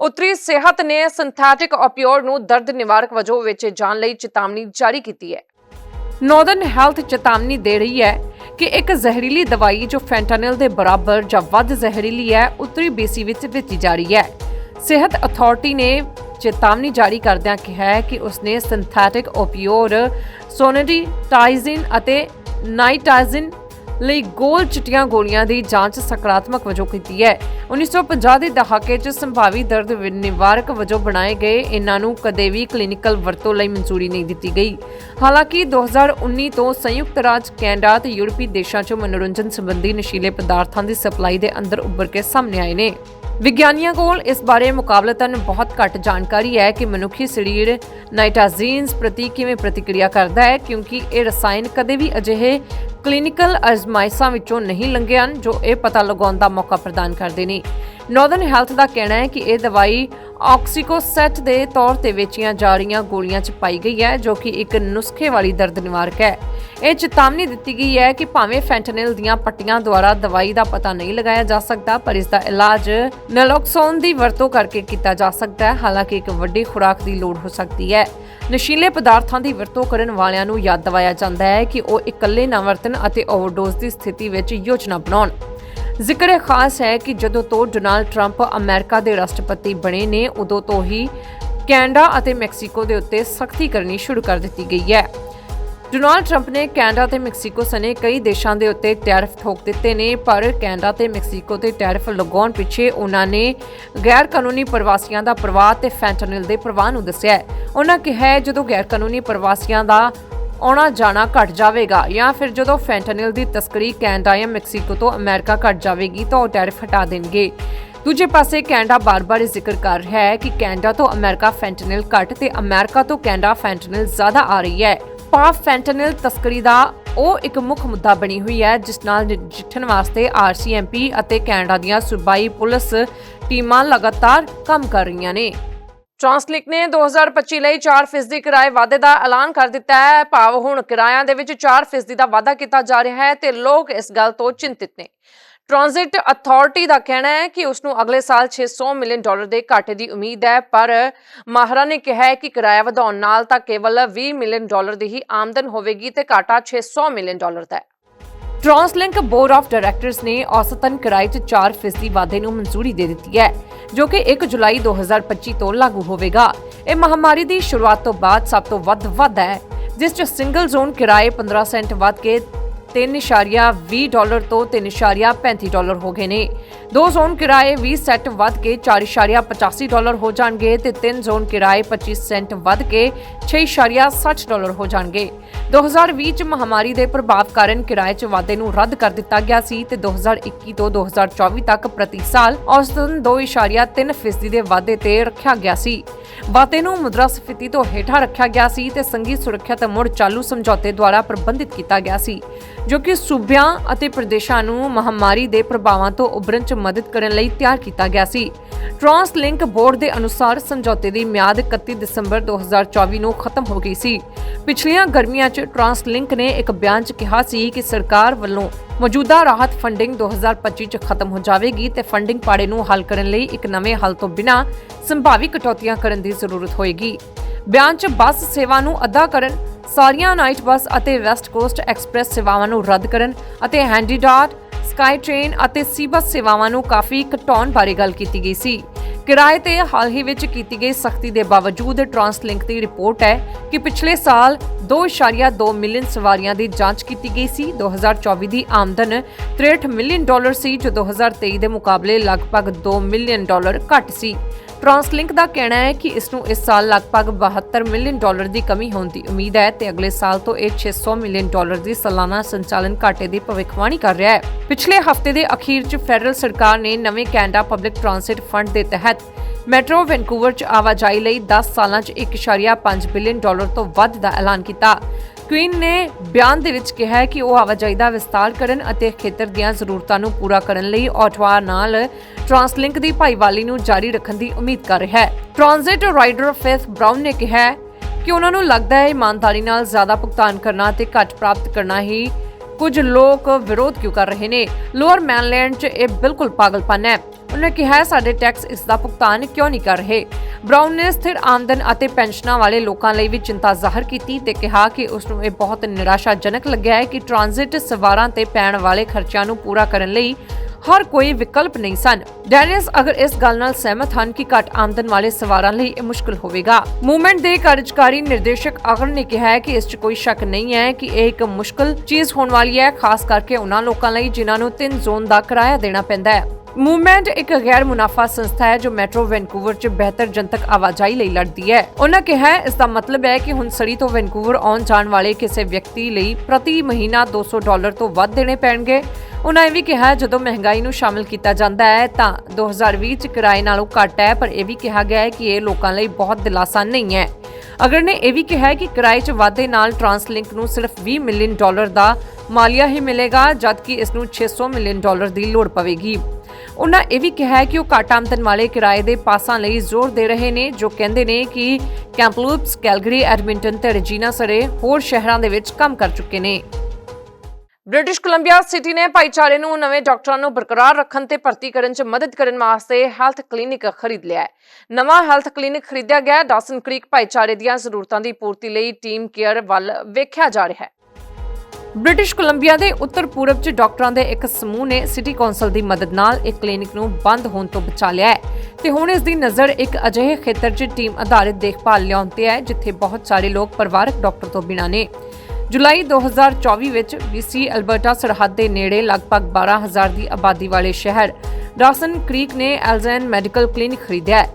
ਉੱਤਰੀ ਸਿਹਤ ਨੇ ਸਿੰਥੈਟਿਕ ਓਪੀਓਇਡ ਨੂੰ ਦਰਦ ਨਿਵਾਰਕ ਵਜੋਂ ਵੇਚੇ ਜਾਣ ਲਈ ਚੇਤਾਵਨੀ ਜਾਰੀ ਕੀਤੀ ਹੈ। ਨਾਰਦਰਨ ਹੈਲਥ ਚੇਤਾਵਨੀ ਦੇ ਰਹੀ ਹੈ ਕਿ ਇੱਕ ਜ਼ਹਿਰੀਲੀ ਦਵਾਈ ਜੋ ਫੈਂਟਨਿਲ ਦੇ ਬਰਾਬਰ ਜਾਂ ਵੱਧ ਜ਼ਹਿਰੀਲੀ ਹੈ, ਉੱਤਰੀ ਬੀਸੀ ਵਿੱਚ ਵੇਚੀ ਜਾ ਰਹੀ ਹੈ। ਸਿਹਤ ਅਥਾਰਟੀ ਨੇ ਚੇਤਾਵਨੀ ਜਾਰੀ ਕਰਦਿਆਂ ਕਿਹਾ ਹੈ ਕਿ ਉਸਨੇ ਸਿੰਥੈਟਿਕ ਓਪੀਓਡ ਸੋਨੇਡੀਟਾਈਜ਼ਿਨ ਅਤੇ ਨਾਈਟਾਈਜ਼ਿਨ ਲਈ ਗੋਲ ਚਿੱਟੀਆਂ ਗੋਲੀਆਂ ਦੀ ਜਾਂਚ ਸਕਾਰਾਤਮਕ ਵਜੋਂ ਕੀਤੀ ਹੈ। 1950 ਦੇ ਦਹਾਕੇ 'ਚ ਸੰਭਾਵੀ ਦਰਦ ਨਿਵਾਰਕ ਵਜੋਂ ਬਣਾਏ ਗਏ ਇਹਨਾਂ ਨੂੰ ਕਦੇ ਵੀ ਕਲੀਨਿਕਲ ਵਰਤੋਂ ਲਈ ਮਨਜ਼ੂਰੀ ਨਹੀਂ ਦਿੱਤੀ ਗਈ। ਹਾਲਾਂਕਿ 2019 ਤੋਂ ਸੰਯੁਕਤ ਰਾਜ, ਕੈਨੇਡਾ ਤੇ ਯੂਰਪੀ ਦੇਸ਼ਾਂ 'ਚ ਮਨੋਰੰਜਨ ਸੰਬੰਧੀ ਨਸ਼ੀਲੇ ਪਦਾਰਥਾਂ ਦੀ ਸਪਲਾਈ ਦੇ ਅੰਦਰ ਉੱਭਰ ਕੇ ਸਾਹਮਣੇ ਆਏ ਨੇ। ਵਿਗਿਆਨੀਆਂ ਕੋਲ ਇਸ ਬਾਰੇ ਮੁਕਾਬਲਤਨ ਬਹੁਤ ਘੱਟ ਜਾਣਕਾਰੀ ਹੈ ਕਿ ਮਨੁੱਖੀ ਸਰੀਰ ਨਾਈਟਾਜ਼ੀਨਸ ਪ੍ਰਤੀ ਕਿਵੇਂ ਪ੍ਰਤੀਕਿਰਿਆ ਕਰਦਾ ਹੈ, ਕਿਉਂਕਿ ਇਹ ਰਸਾਇਣ ਕਦੇ ਵੀ ਅਜਿਹੇ ਕਲੀਨਿਕਲ ਅਜ਼ਮਾਇਸ਼ਾਂ ਵਿੱਚੋਂ ਨਹੀਂ ਲੰਘੇ ਹਨ, ਜੋ ਇਹ ਪਤਾ ਲਗਾਉਣ ਦਾ ਮੌਕਾ ਪ੍ਰਦਾਨ ਕਰਦੇ ਨੇ। ਨਾਰਦਰਨ ਹੈਲਥ ਦਾ ਕਹਿਣਾ ਹੈ ਕਿ ਇਹ ਦਵਾਈ ਆਕਸੀਕੋਸੈਟ ਦੇ ਤੌਰ ਤੇ ਵੇਚੀਆਂ ਜਾ ਰਹੀਆਂ ਗੋਲੀਆਂ 'ਚ ਪਾਈ ਗਈ ਹੈ, ਜੋ ਕਿ ਇੱਕ ਨੁਸਖੇ ਵਾਲੀ ਦਰਦ ਨਿਵਾਰਕ ਹੈ। ਇਹ ਚੇਤਾਵਨੀ ਦਿੱਤੀ ਗਈ ਹੈ ਕਿ ਭਾਵੇਂ ਫੈਂਟਨਿਲ ਦੀਆਂ ਪੱਟੀਆਂ ਦੁਆਰਾ ਦਵਾਈ ਦਾ ਪਤਾ ਨਹੀਂ ਲਗਾਇਆ ਜਾ ਸਕਦਾ, ਪਰ ਇਸ ਦਾ ਇਲਾਜ ਨਲੋਕਸੋਨ ਦੀ ਵਰਤੋਂ ਕਰਕੇ ਕੀਤਾ ਜਾ ਸਕਦਾ ਹੈ। ਹਾਲਾਂਕਿ ਇੱਕ ਵੱਡੀ ਖੁਰਾਕ ਦੀ ਲੋੜ ਹੋ ਸਕਦੀ ਹੈ। ਨਸ਼ੀਲੇ ਪਦਾਰਥਾਂ ਦੀ ਵਰਤੋਂ ਕਰਨ ਵਾਲਿਆਂ ਨੂੰ ਯਾਦ ਦਿਵਾਇਆ ਜਾਂਦਾ ਹੈ ਕਿ ਉਹ ਇਕੱਲੇ ਨਾ ਵਰਤਣ ਅਤੇ ਓਵਰਡੋਜ਼ ਦੀ ਸਥਿਤੀ ਵਿੱਚ ਯੋਜਨਾ ਬਣਾਉਣ। ਜ਼ਿਕਰ ਖਾਸ ਹੈ ਕਿ ਜਦੋਂ ਤੋਂ ਡੋਨਾਲਡ ਟਰੰਪ ਅਮਰੀਕਾ ਦੇ ਰਾਸ਼ਟਰਪਤੀ ਬਣੇ ਨੇ, ਉਦੋਂ ਤੋਂ ਹੀ ਕੈਨੇਡਾ ਅਤੇ ਮੈਕਸੀਕੋ ਦੇ ਉੱਤੇ ਸਖਤੀ ਕਰਨੀ ਸ਼ੁਰੂ ਕਰ ਦਿੱਤੀ ਗਈ ਹੈ। ਡੋਨਾਲਡ ਟਰੰਪ ਨੇ ਕੈਨੇਡਾ ਤੇ ਮੈਕਸੀਕੋ ਸਣੇ ਕਈ ਦੇਸ਼ਾਂ ਦੇ ਉੱਤੇ ਟੈਰਿਫ ਠੋਕ ਦਿੱਤੇ ਨੇ, ਪਰ ਕੈਨੇਡਾ ਤੇ ਮੈਕਸੀਕੋ ਤੇ ਟੈਰਿਫ ਲਗਾਉਣ ਪਿੱਛੇ ਉਹਨਾਂ ਨੇ ਗੈਰ ਕਾਨੂੰਨੀ ਪ੍ਰਵਾਸੀਆਂ ਦਾ ਪ੍ਰਵਾਹ ਤੇ ਫੈਂਟਨਿਲ ਦੇ ਪ੍ਰਵਾਹ ਨੂੰ ਦੱਸਿਆ ਹੈ। ਉਹਨਾਂ ਕਿਹਾ ਜਦੋਂ ਗੈਰ ਕਾਨੂੰਨੀ ਪ੍ਰਵਾਸੀਆਂ ਦਾ ਆਉਣਾ ਜਾਣਾ ਘਟ ਜਾਵੇਗਾ ਜਾਂ ਫਿਰ ਜਦੋਂ ਫੈਂਟਨਿਲ ਦੀ ਤਸਕਰੀ ਕੈਨੇਡਾ ਜਾਂ ਮੈਕਸੀਕੋ ਤੋਂ ਅਮਰੀਕਾ ਘਟ ਜਾਵੇਗੀ ਤਾਂ ਉਹ ਟੈਰਿਫ ਹਟਾ ਦੇਣਗੇ। ਦੂਜੇ ਪਾਸੇ ਕੈਨੇਡਾ ਬਾਰ-ਬਾਰ ਜ਼ਿਕਰ ਕਰ ਰਿਹਾ ਹੈ ਕਿ ਕੈਨੇਡਾ ਤੋਂ ਅਮਰੀਕਾ ਫੈਂਟਨਿਲ ਘੱਟ ਤੇ ਅਮਰੀਕਾ ਤੋਂ ਕੈਨੇਡਾ ਫੈਂਟਨਿਲ ਜ਼ਿਆਦਾ ਆ ਰਹੀ ਹੈ। ਪਾਪ ਫੈਂਟਨਿਲ ਤਸਕਰੀ ਦਾ ਉਹ ਇੱਕ ਮੁੱਖ ਮੁੱਦਾ ਬਣੀ ਹੋਈ ਹੈ, ਜਿਸ ਨਾਲ ਨਜਿੱਠਣ ਵਾਸਤੇ ਆਰਸੀਐਮਪੀ ਅਤੇ ਕੈਨੇਡਾ ਦੀਆਂ ਸੂਬਾਈ ਪੁਲਿਸ ਟੀਮਾਂ ਲਗਾਤਾਰ ਕੰਮ ਕਰ ਰਹੀਆਂ ਨੇ। ਟ੍ਰਾਂਸਲਿਕ ਨੇ 2025 ਲਈ 4% ਕਿਰਾਏ ਵਾਧੇ ਦਾ ਐਲਾਨ ਕਰ ਦਿੱਤਾ ਹੈ। ਭਾਵ ਹੁਣ ਕਿਰਾਇਆਂ ਦੇ ਵਿੱਚ 4% ਦਾ ਵਾਧਾ ਕੀਤਾ ਜਾ ਰਿਹਾ ਹੈ ਤੇ ਲੋਕ ਇਸ ਗੱਲ ਤੋਂ ਚਿੰਤਿਤ ਨੇ। ਟ੍ਰਾਂਜ਼ਿਟ ਅਥਾਰਟੀ ਦਾ ਕਹਿਣਾ ਹੈ ਕਿ ਉਸ ਨੂੰ ਅਗਲੇ ਸਾਲ 600 ਮਿਲੀਅਨ ਡਾਲਰ ਦੇ ਘਾਟੇ ਦੀ ਉਮੀਦ ਹੈ, ਪਰ ਮਾਹਰਾਂ ਨੇ ਕਿਹਾ ਹੈ ਕਿ ਕਿਰਾਇਆ ਵਧਾਉਣ ਨਾਲ ਤਾਂ ਕੇਵਲ 20 ਮਿਲੀਅਨ ਡਾਲਰ ਦੀ ਹੀ ਆਮਦਨ ਹੋਵੇਗੀ ਤੇ ਘਾਟਾ 600 ਮਿਲੀਅਨ ਡਾਲਰ ਦਾ ਹੈ। ਟ੍ਰਾਂਸਲਿੰਕ ਬੋਰਡ ਆਫ ਡਾਇਰੈਕਟਰਸ ਨੇ ਔਸਤਨ ਕਿਰਾਏ 'ਚ 4% ਵਾਧੇ ਨੂੰ ਮਨਜ਼ੂਰੀ ਦੇ ਦਿੱਤੀ ਹੈ, ਜੋ ਕਿ 1 ਜੁਲਾਈ 2025 ਤੋਂ ਲਾਗੂ ਹੋਵੇਗਾ। ਇਹ ਮਹਾਮਾਰੀ ਦੀ ਸ਼ੁਰੂਆਤ ਤੋਂ ਬਾਅਦ ਸਭ ਤੋਂ ਵੱਧ ਵਾਧਾ ਹੈ, ਜਿਸ 'ਚ ਸਿੰਗਲ ਜ਼ੋਨ ਕਿਰਾਏ 15 ਸੈਂਟ ਵੱਧ ਕੇ 3.20 ਡਾਲਰ ਤੋਂ 3.35 ਡਾਲਰ ਹੋ ਗਏ ਨੇ। ਦੋ ਜ਼ੋਨ ਕਿਰਾਏ 20 ਸੈਂਟ ਵੱਧ ਕੇ 4.85 ਡਾਲਰ ਹੋ ਜਾਣਗੇ ਤੇ ਤਿੰਨ ਜ਼ੋਨ ਕਿਰਾਏ 25 ਸੈਂਟ ਵੱਧ ਕੇ 6.60 ਡਾਲਰ ਹੋ ਜਾਣਗੇ। 2020 ਚ ਮਹਾਮਾਰੀ ਦੇ ਪ੍ਰਭਾਵ ਕਾਰਨ ਕਿਰਾਏ 'ਚ ਵਾਧੇ ਨੂੰ ਰੱਦ ਕਰ ਦਿੱਤਾ ਗਿਆ ਸੀ ਤੇ 2021 ਤੋਂ 2024 ਤੱਕ ਪ੍ਰਤੀ ਸਾਲ ਔਸਤਨ 2.3 ਫੀਸਦੀ ਦੇ ਵਾਧੇ ਤੇ ਰੱਖਿਆ ਗਿਆ ਸੀ। ਵਾਧੇ ਨੂੰ ਮੁਦਰਾਸਫੀਤੀ ਤੋਂ ਹੇਠਾਂ ਰੱਖਿਆ ਗਿਆ ਸੀ ਤੇ ਸੰਗੀ ਸੁਰੱਖਿਆ ਮੁੜ ਚਾਲੂ ਸਮਝੌਤੇ ਦੁਆਰਾ ਪ੍ਰਬੰਧਿਤ ਕੀਤਾ ਗਿਆ ਸੀ, ਜੋ ਕਿ ਸੂਬਿਆਂ ਅਤੇ ਪ੍ਰਦੇਸ਼ਾਂ ਨੂੰ ਮਹਾਮਾਰੀ ਦੇ ਪ੍ਰਭਾਵਾਂ ਤੋਂ ਉਭਰਨ 'ਚ ਮਦਦ ਕਰਨ ਲਈ ਤਿਆਰ ਕੀਤਾ ਗਿਆ ਸੀ। ਟ੍ਰਾਂਸ ਲਿੰਕ ਬੋਰਡ ਦੇ ਅਨੁਸਾਰ ਸਮਝੌਤੇ ਦੀ ਮਿਆਦ 31 ਦਸੰਬਰ 2024 ਨੂੰ ਖਤਮ ਹੋ ਗਈ ਸੀ। ਪਿਛਲੀਆਂ ਗਰਮੀਆਂ 'ਚ ਟ੍ਰਾਂਸ ਲਿੰਕ ਨੇ ਇੱਕ ਬਿਆਨ 'ਚ ਕਿਹਾ ਸੀ ਕਿ ਸਰਕਾਰ ਵੱਲੋਂ ਮੌਜੂਦਾ ਰਾਹਤ ਫੰਡਿੰਗ 2025 'ਚ ਖਤਮ ਹੋ ਜਾਵੇਗੀ ਤੇ ਫੰਡਿੰਗ ਪਾੜੇ ਨੂੰ ਹੱਲ ਕਰਨ ਲਈ ਇੱਕ ਨਵੇਂ ਹੱਲ ਤੋਂ ਬਿਨਾਂ ਸੰਭਾਵੀ ਕਟੌਤੀਆਂ ਕਰਨ ਦੀ ਜ਼ਰੂਰਤ ਹੋਏਗੀ। ਬਿਆਨ 'ਚ ਬੱਸ ਸੇਵਾ ਨੂੰ ਅੱਧਾ ਕਰਨ, ਸਾਰੀਆਂ ਨਾਈਟ ਬੱਸ ਅਤੇ ਵੈਸਟ ਕੋਸਟ ਐਕਸਪ੍ਰੈਸ ਸੇਵਾਵਾਂ ਨੂੰ ਰੱਦ ਕਰਨ ਅਤੇ ਹੈਂਡੀਡਾਟ, ਸਕਾਈ ਟ੍ਰੇਨ ਅਤੇ ਸੀ ਬੱਸ ਸੇਵਾਵਾਂ ਨੂੰ ਕਾਫੀ ਘਟਾਉਣ ਬਾਰੇ ਗੱਲ ਕੀਤੀ ਗਈ ਸੀ। ਕਿਰਾਏ ਤੇ ਹਾਲ ਹੀ ਵਿੱਚ ਕੀਤੀ ਗਈ ਸਖਤੀ ਦੇ ਬਾਵਜੂਦ ਟਰਾਂਸਲਿੰਕ ਦੀ ਰਿਪੋਰਟ ਹੈ ਕਿ ਪਿਛਲੇ ਸਾਲ 2.2 ਮਿਲੀਅਨ ਸਵਾਰੀਆਂ ਦੀ ਜਾਂਚ ਕੀਤੀ ਗਈ ਸੀ। 2024 ਦੀ ਆਮਦਨ 63 ਮਿਲੀਅਨ ਡਾਲਰ ਸੀ, ਜੋ 2023 ਦੇ ਮੁਕਾਬਲੇ ਲਗਭਗ 2 ਮਿਲੀਅਨ ਡਾਲਰ ਘੱਟ ਸੀ। ਟਰਾਂਸਲਿੰਕ ਦਾ ਕਹਿਣਾ ਹੈ ਕਿ ਇਸ ਨੂੰ ਇਸ ਸਾਲ ਲਗਭਗ 72 ਮਿਲੀਅਨ ਡਾਲਰ ਦੀ ਕਮੀ ਹੋਣ ਦੀ ਉਮੀਦ ਹੈ ਤੇ ਅਗਲੇ ਸਾਲ ਤੋਂ ਇਹ 600 ਮਿਲੀਅਨ ਡਾਲਰ ਦੀ ਸਾਲਾਨਾ ਸੰਚਾਲਨ ਘਾਟੇ ਦੀ ਭਵਿੱਖਬਾਣੀ ਕਰ ਰਿਹਾ ਹੈ। ਪਿਛਲੇ ਹਫ਼ਤੇ ਦੇ ਅਖੀਰ 'ਚ ਫੈਡਰਲ ਸਰਕਾਰ ਨੇ ਨਵੇਂ ਕੈਨੇਡਾ ਪਬਲਿਕ ਟ੍ਰਾਂਸਿਟ ਫੰਡ ਦੇ ਤਹਿਤ ਮੈਟਰੋ ਵੈਨਕੂਵਰ 'ਚ ਆਵਾਜਾਈ ਲਈ 10 ਸਾਲਾਂ 'ਚ 1.5 ਬਿਲੀਅਨ ਡਾਲਰ ਤੋਂ ਵੱਧ ਦਾ ਐਲਾਨ ਕੀਤਾ। ਕੁਈਨ ਨੇ ਬਿਆਨ ਦੇ ਵਿੱਚ ਕਿਹਾ ਹੈ ਕਿ ਉਹ ਆਵਾਜਾਈ ਦਾ ਵਿਸਤਾਰ ਕਰਨ ਅਤੇ ਖੇਤਰ ਦੀਆਂ ਜ਼ਰੂਰਤਾਂ ਨੂੰ ਪੂਰਾ ਕਰਨ ਲਈ ਆਟਵਾ ਨਾਲ ਟਰਾਂਸਲਿੰਕ ਦੀ ਭਾਈਵਾਲੀ ਨੂੰ ਜਾਰੀ ਰੱਖਣ ਦੀ ਉਮੀਦ ਕਰ ਰਿਹਾ ਹੈ। ਟ੍ਰਾਂਜ਼ਿਟ ਰਾਈਡਰ ਫੇਥ ਬ੍ਰਾਊਨ ਨੇ ਕਿਹਾ ਕਿ ਉਹਨਾਂ ਨੂੰ ਲੱਗਦਾ ਹੈ ਇਮਾਨਦਾਰੀ ਨਾਲ ਜ਼ਿਆਦਾ ਭੁਗਤਾਨ ਕਰਨਾ ਤੇ ਘੱਟ ਪ੍ਰਾਪਤ ਕਰਨਾ ਹੀ ਕੁਝ ਲੋਕ ਵਿਰੋਧ ਕਿਉਂ ਕਰ ਰਹੇ ਨੇ। ਲੋਅਰ ਮੈਨਲੈਂਡ 'ਚ ਇਹ ਬਿਲਕੁਲ ਪਾਗਲਪਨ ਹੈ। ਉਹਨੇ ਕਿਹਾ, ਸਾਡੇ ਟੈਕਸ ਇਸ ਦਾ ਭੁਗਤਾਨ ਕਿਉਂ ਨਹੀਂ ਕਰ ਰਹੇ? ਬ੍ਰਾਊਨ ਨੇ ਸਥਿਰ ਆਮਦਨ ਅਤੇ ਪੈਨਸ਼ਨਾਂ ਵਾਲੇ ਲੋਕਾਂ ਲਈ ਵੀ ਚਿੰਤਾ ਜ਼ਾਹਰ ਕੀਤੀ ਤੇ ਕਿਹਾ ਕਿ ਉਸ ਨੂੰ ਇਹ ਬਹੁਤ ਨਿਰਾਸ਼ਾਜਨਕ ਲੱਗਿਆ ਹੈ ਕਿ ਟ੍ਰਾਂਜ਼ਿਟ ਸਵਾਰਾਂ ਤੇ ਪੈਣ ਵਾਲੇ ਖਰਚਿਆਂ ਨੂੰ ਪੂਰਾ ਕਰਨ ਲਈ ਹਰ ਕੋਈ ਵਿਕਲਪ ਨਹੀਂ ਸਨ। ਡੈਨਿਸ, ਅਗਰ ਇਸ ਗੱਲ ਨਾਲ ਸਹਿਮਤ ਹਨ ਕਿ ਘੱਟ ਆਮਦਨ ਵਾਲੇ ਸਵਾਰਾਂ ਲਈ ਇਹ ਮੁਸ਼ਕਲ ਹੋਵੇਗਾ, ਮੂਵਮੈਂਟ ਦੇ ਕਾਰਜਕਾਰੀ ਨਿਰਦੇਸ਼ਕ ਅਗਰ ਨੇ ਕਿਹਾ ਹੈ ਕਿ ਇਸ 'ਚ ਕੋਈ ਸ਼ੱਕ ਨਹੀਂ ਹੈ ਕਿ ਇਹ ਇੱਕ ਮੁਸ਼ਕਲ ਚੀਜ਼ ਹੋਣ ਵਾਲੀ ਹੈ, ਖਾਸ ਕਰਕੇ ਉਹਨਾਂ ਲੋਕਾਂ ਲਈ ਜਿਨ੍ਹਾਂ ਨੂੰ ਤਿੰਨ ਜ਼ੋਨ ਦਾ ਕਿਰਾਇਆ ਦੇਣਾ ਪੈਂਦਾ ਹੈ। ਮੂਵਮੈਂਟ ਇੱਕ ਗੈਰ ਮੁਨਾਫਾ ਸੰਸਥਾ ਹੈ ਜੋ ਮੈਟਰੋ ਵੈਨਕੂਵਰ 'ਚ ਬਿਹਤਰ ਜਨਤਕ ਆਵਾਜਾਈ ਲਈ ਲੜਦੀ ਹੈ। ਉਹਨਾਂ ਕਿਹਾ ਇਸ ਦਾ ਮਤਲਬ ਹੈ ਕਿ ਹੁਣ ਸੜੀ ਤੋਂ ਵੈਨਕੂਵਰ ਆਉਣ ਜਾਣ ਵਾਲੇ ਕਿਸੇ ਵਿਅਕਤੀ ਲਈ ਪ੍ਰਤੀ ਮਹੀਨਾ 200 ਡਾਲਰ ਤੋਂ ਵੱਧ ਦੇਣੇ ਪੈਣਗੇ। ਉਹਨਾਂ ਇਹ ਵੀ ਕਿਹਾ, ਜਦੋਂ ਮਹਿੰਗਾਈ ਨੂੰ ਸ਼ਾਮਿਲ ਕੀਤਾ ਜਾਂਦਾ ਹੈ, ਤਾਂ 2020 ਚ ਕਿਰਾਏ ਨਾਲੋਂ ਘੱਟ ਹੈ, ਪਰ ਇਹ ਵੀ ਕਿਹਾ ਗਿਆ ਹੈ ਕਿ ਇਹ ਲੋਕਾਂ ਲਈ ਬਹੁਤ ਦਿਲਾਸਾ ਨਹੀਂ ਹੈ। ਅਗਰ ਨੇ ਇਹ ਵੀ ਕਿਹਾ ਹੈ ਕਿ ਕਿਰਾਏ 'ਚ ਵਾਧੇ ਨਾਲ ਟ੍ਰਾਂਸਲਿੰਕ ਨੂੰ ਸਿਰਫ 20 ਮਿਲੀਅਨ ਡਾਲਰ ਦਾ ਮਾਲੀਆ ਹੀ ਮਿਲੇਗਾ, ਜਦਕਿ ਇਸ ਨੂੰ 600 ਮਿਲੀਅਨ ਡਾਲਰ ਦੀ ਲੋੜ ਪਵੇਗੀ। ਉਹਨਾਂ ਇਹ ਵੀ ਕਿਹਾ ਹੈ ਕਿ ਉਹ ਘੱਟ ਆਮਦਨ ਵਾਲੇ ਕਿਰਾਏ ਦੇ ਪਾਸਾਂ ਲਈ ਜ਼ੋਰ ਦੇ ਰਹੇ ਨੇ ਜੋ ਕਹਿੰਦੇ ਨੇ ਕਿ ਕੈਂਪਲੂਪਸ, ਕੈਲਗਰੀ, ਐਡਮਿੰਟਨ ਤੇ ਰਜੀਨਾ ਸਰੇ ਹੋਰ ਸ਼ਹਿਰਾਂ ਦੇ ਵਿੱਚ ਕੰਮ ਕਰ ਚੁੱਕੇ ਨੇ। ਬ੍ਰਿਟਿਸ਼ ਕੋਲੰਬੀਆ ਸਿਟੀ ਨੇ ਭਾਈਚਾਰੇ ਨੂੰ ਨਵੇਂ ਡਾਕਟਰਾਂ ਨੂੰ ਬਰਕਰਾਰ ਰੱਖਣ ਤੇ ਭਰਤੀ ਕਰਨ 'ਚ ਮਦਦ ਕਰਨ ਵਾਸਤੇ ਹੈਲਥ ਕਲੀਨਿਕ ਖਰੀਦ ਲਿਆ ਹੈ। ਨਵਾਂ ਹੈਲਥ ਕਲੀਨਿਕ ਖਰੀਦਿਆ ਗਿਆ ਹੈ। ਡਾਸਨ ਕ੍ਰੀਕ ਭਾਈਚਾਰੇ ਦੀਆਂ ਜ਼ਰੂਰਤਾਂ ਦੀ ਪੂਰਤੀ ਲਈ ਟੀਮ ਕੇਅਰ ਵੱਲ ਵੇਖਿਆ ਜਾ ਰਿਹਾ ਹੈ। ਬ੍ਰਿਟਿਸ਼ ਕੋਲੰਬੀਆ ਦੇ ਉੱਤਰ ਪੂਰਬ 'ਚ ਡਾਕਟਰਾਂ ਦੇ ਇੱਕ ਸਮੂਹ ਨੇ ਸਿਟੀ ਕੌਂਸਲ ਦੀ ਮਦਦ ਨਾਲ ਇੱਕ ਕਲੀਨਿਕ ਨੂੰ ਬੰਦ ਹੋਣ ਤੋਂ ਬਚਾ ਲਿਆ ਹੈ। ਤੇ ਹੁਣ ਇਸ ਦੀ ਨਜ਼ਰ ਇੱਕ ਅਜਿਹੇ ਖੇਤਰ 'ਚ ਟੀਮ ਆਧਾਰਿਤ ਦੇਖਭਾਲ ਲਿਆਉਣ ਤੇ ਹੈ, ਜਿੱਥੇ ਬਹੁਤ ਸਾਰੇ ਲੋਕ ਪਰਿਵਾਰਕ ਡਾਕਟਰ ਤੋਂ ਬਿਨਾਂ ਨੇ। ਜੁਲਾਈ 2024 ਵਿੱਚ BC ਅਲਬਰਟਾ ਸਰਹੱਦ ਦੇ ਨੇੜੇ ਲਗਭਗ 12000 ਦੀ ਆਬਾਦੀ ਵਾਲੇ ਸ਼ਹਿਰ ਡਾਸਨ ਕ੍ਰੀਕ ਨੇ ਐਲਜ਼ਨ ਮੈਡੀਕਲ ਕਲੀਨਿਕ ਖਰੀਦਿਆ ਹੈ।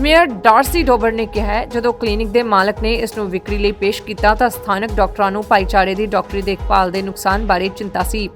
ਮੇਅਰ ਡਾਰਸੀ ਡੋਬਰ ਨੇ ਕਿਹਾ ਹੈ, ਜਦੋਂ ਕਲੀਨਿਕ ਦੇ ਮਾਲਕ ਨੇ ਇਸ ਨੂੰ ਵਿਕਰੀ ਲਈ ਪੇਸ਼ ਕੀਤਾ ਤਾਂ ਸਥਾਨਕ ਡਾਕਟਰਾਂ ਨੂੰ ਭਾਈਚਾਰੇ ਦੀ ਡਾਕਟਰੀ ਦੇਖਭਾਲ ਦੇ ਨੁਕਸਾਨ ਬਾਰੇ ਚਿੰਤਾ ਸੀ।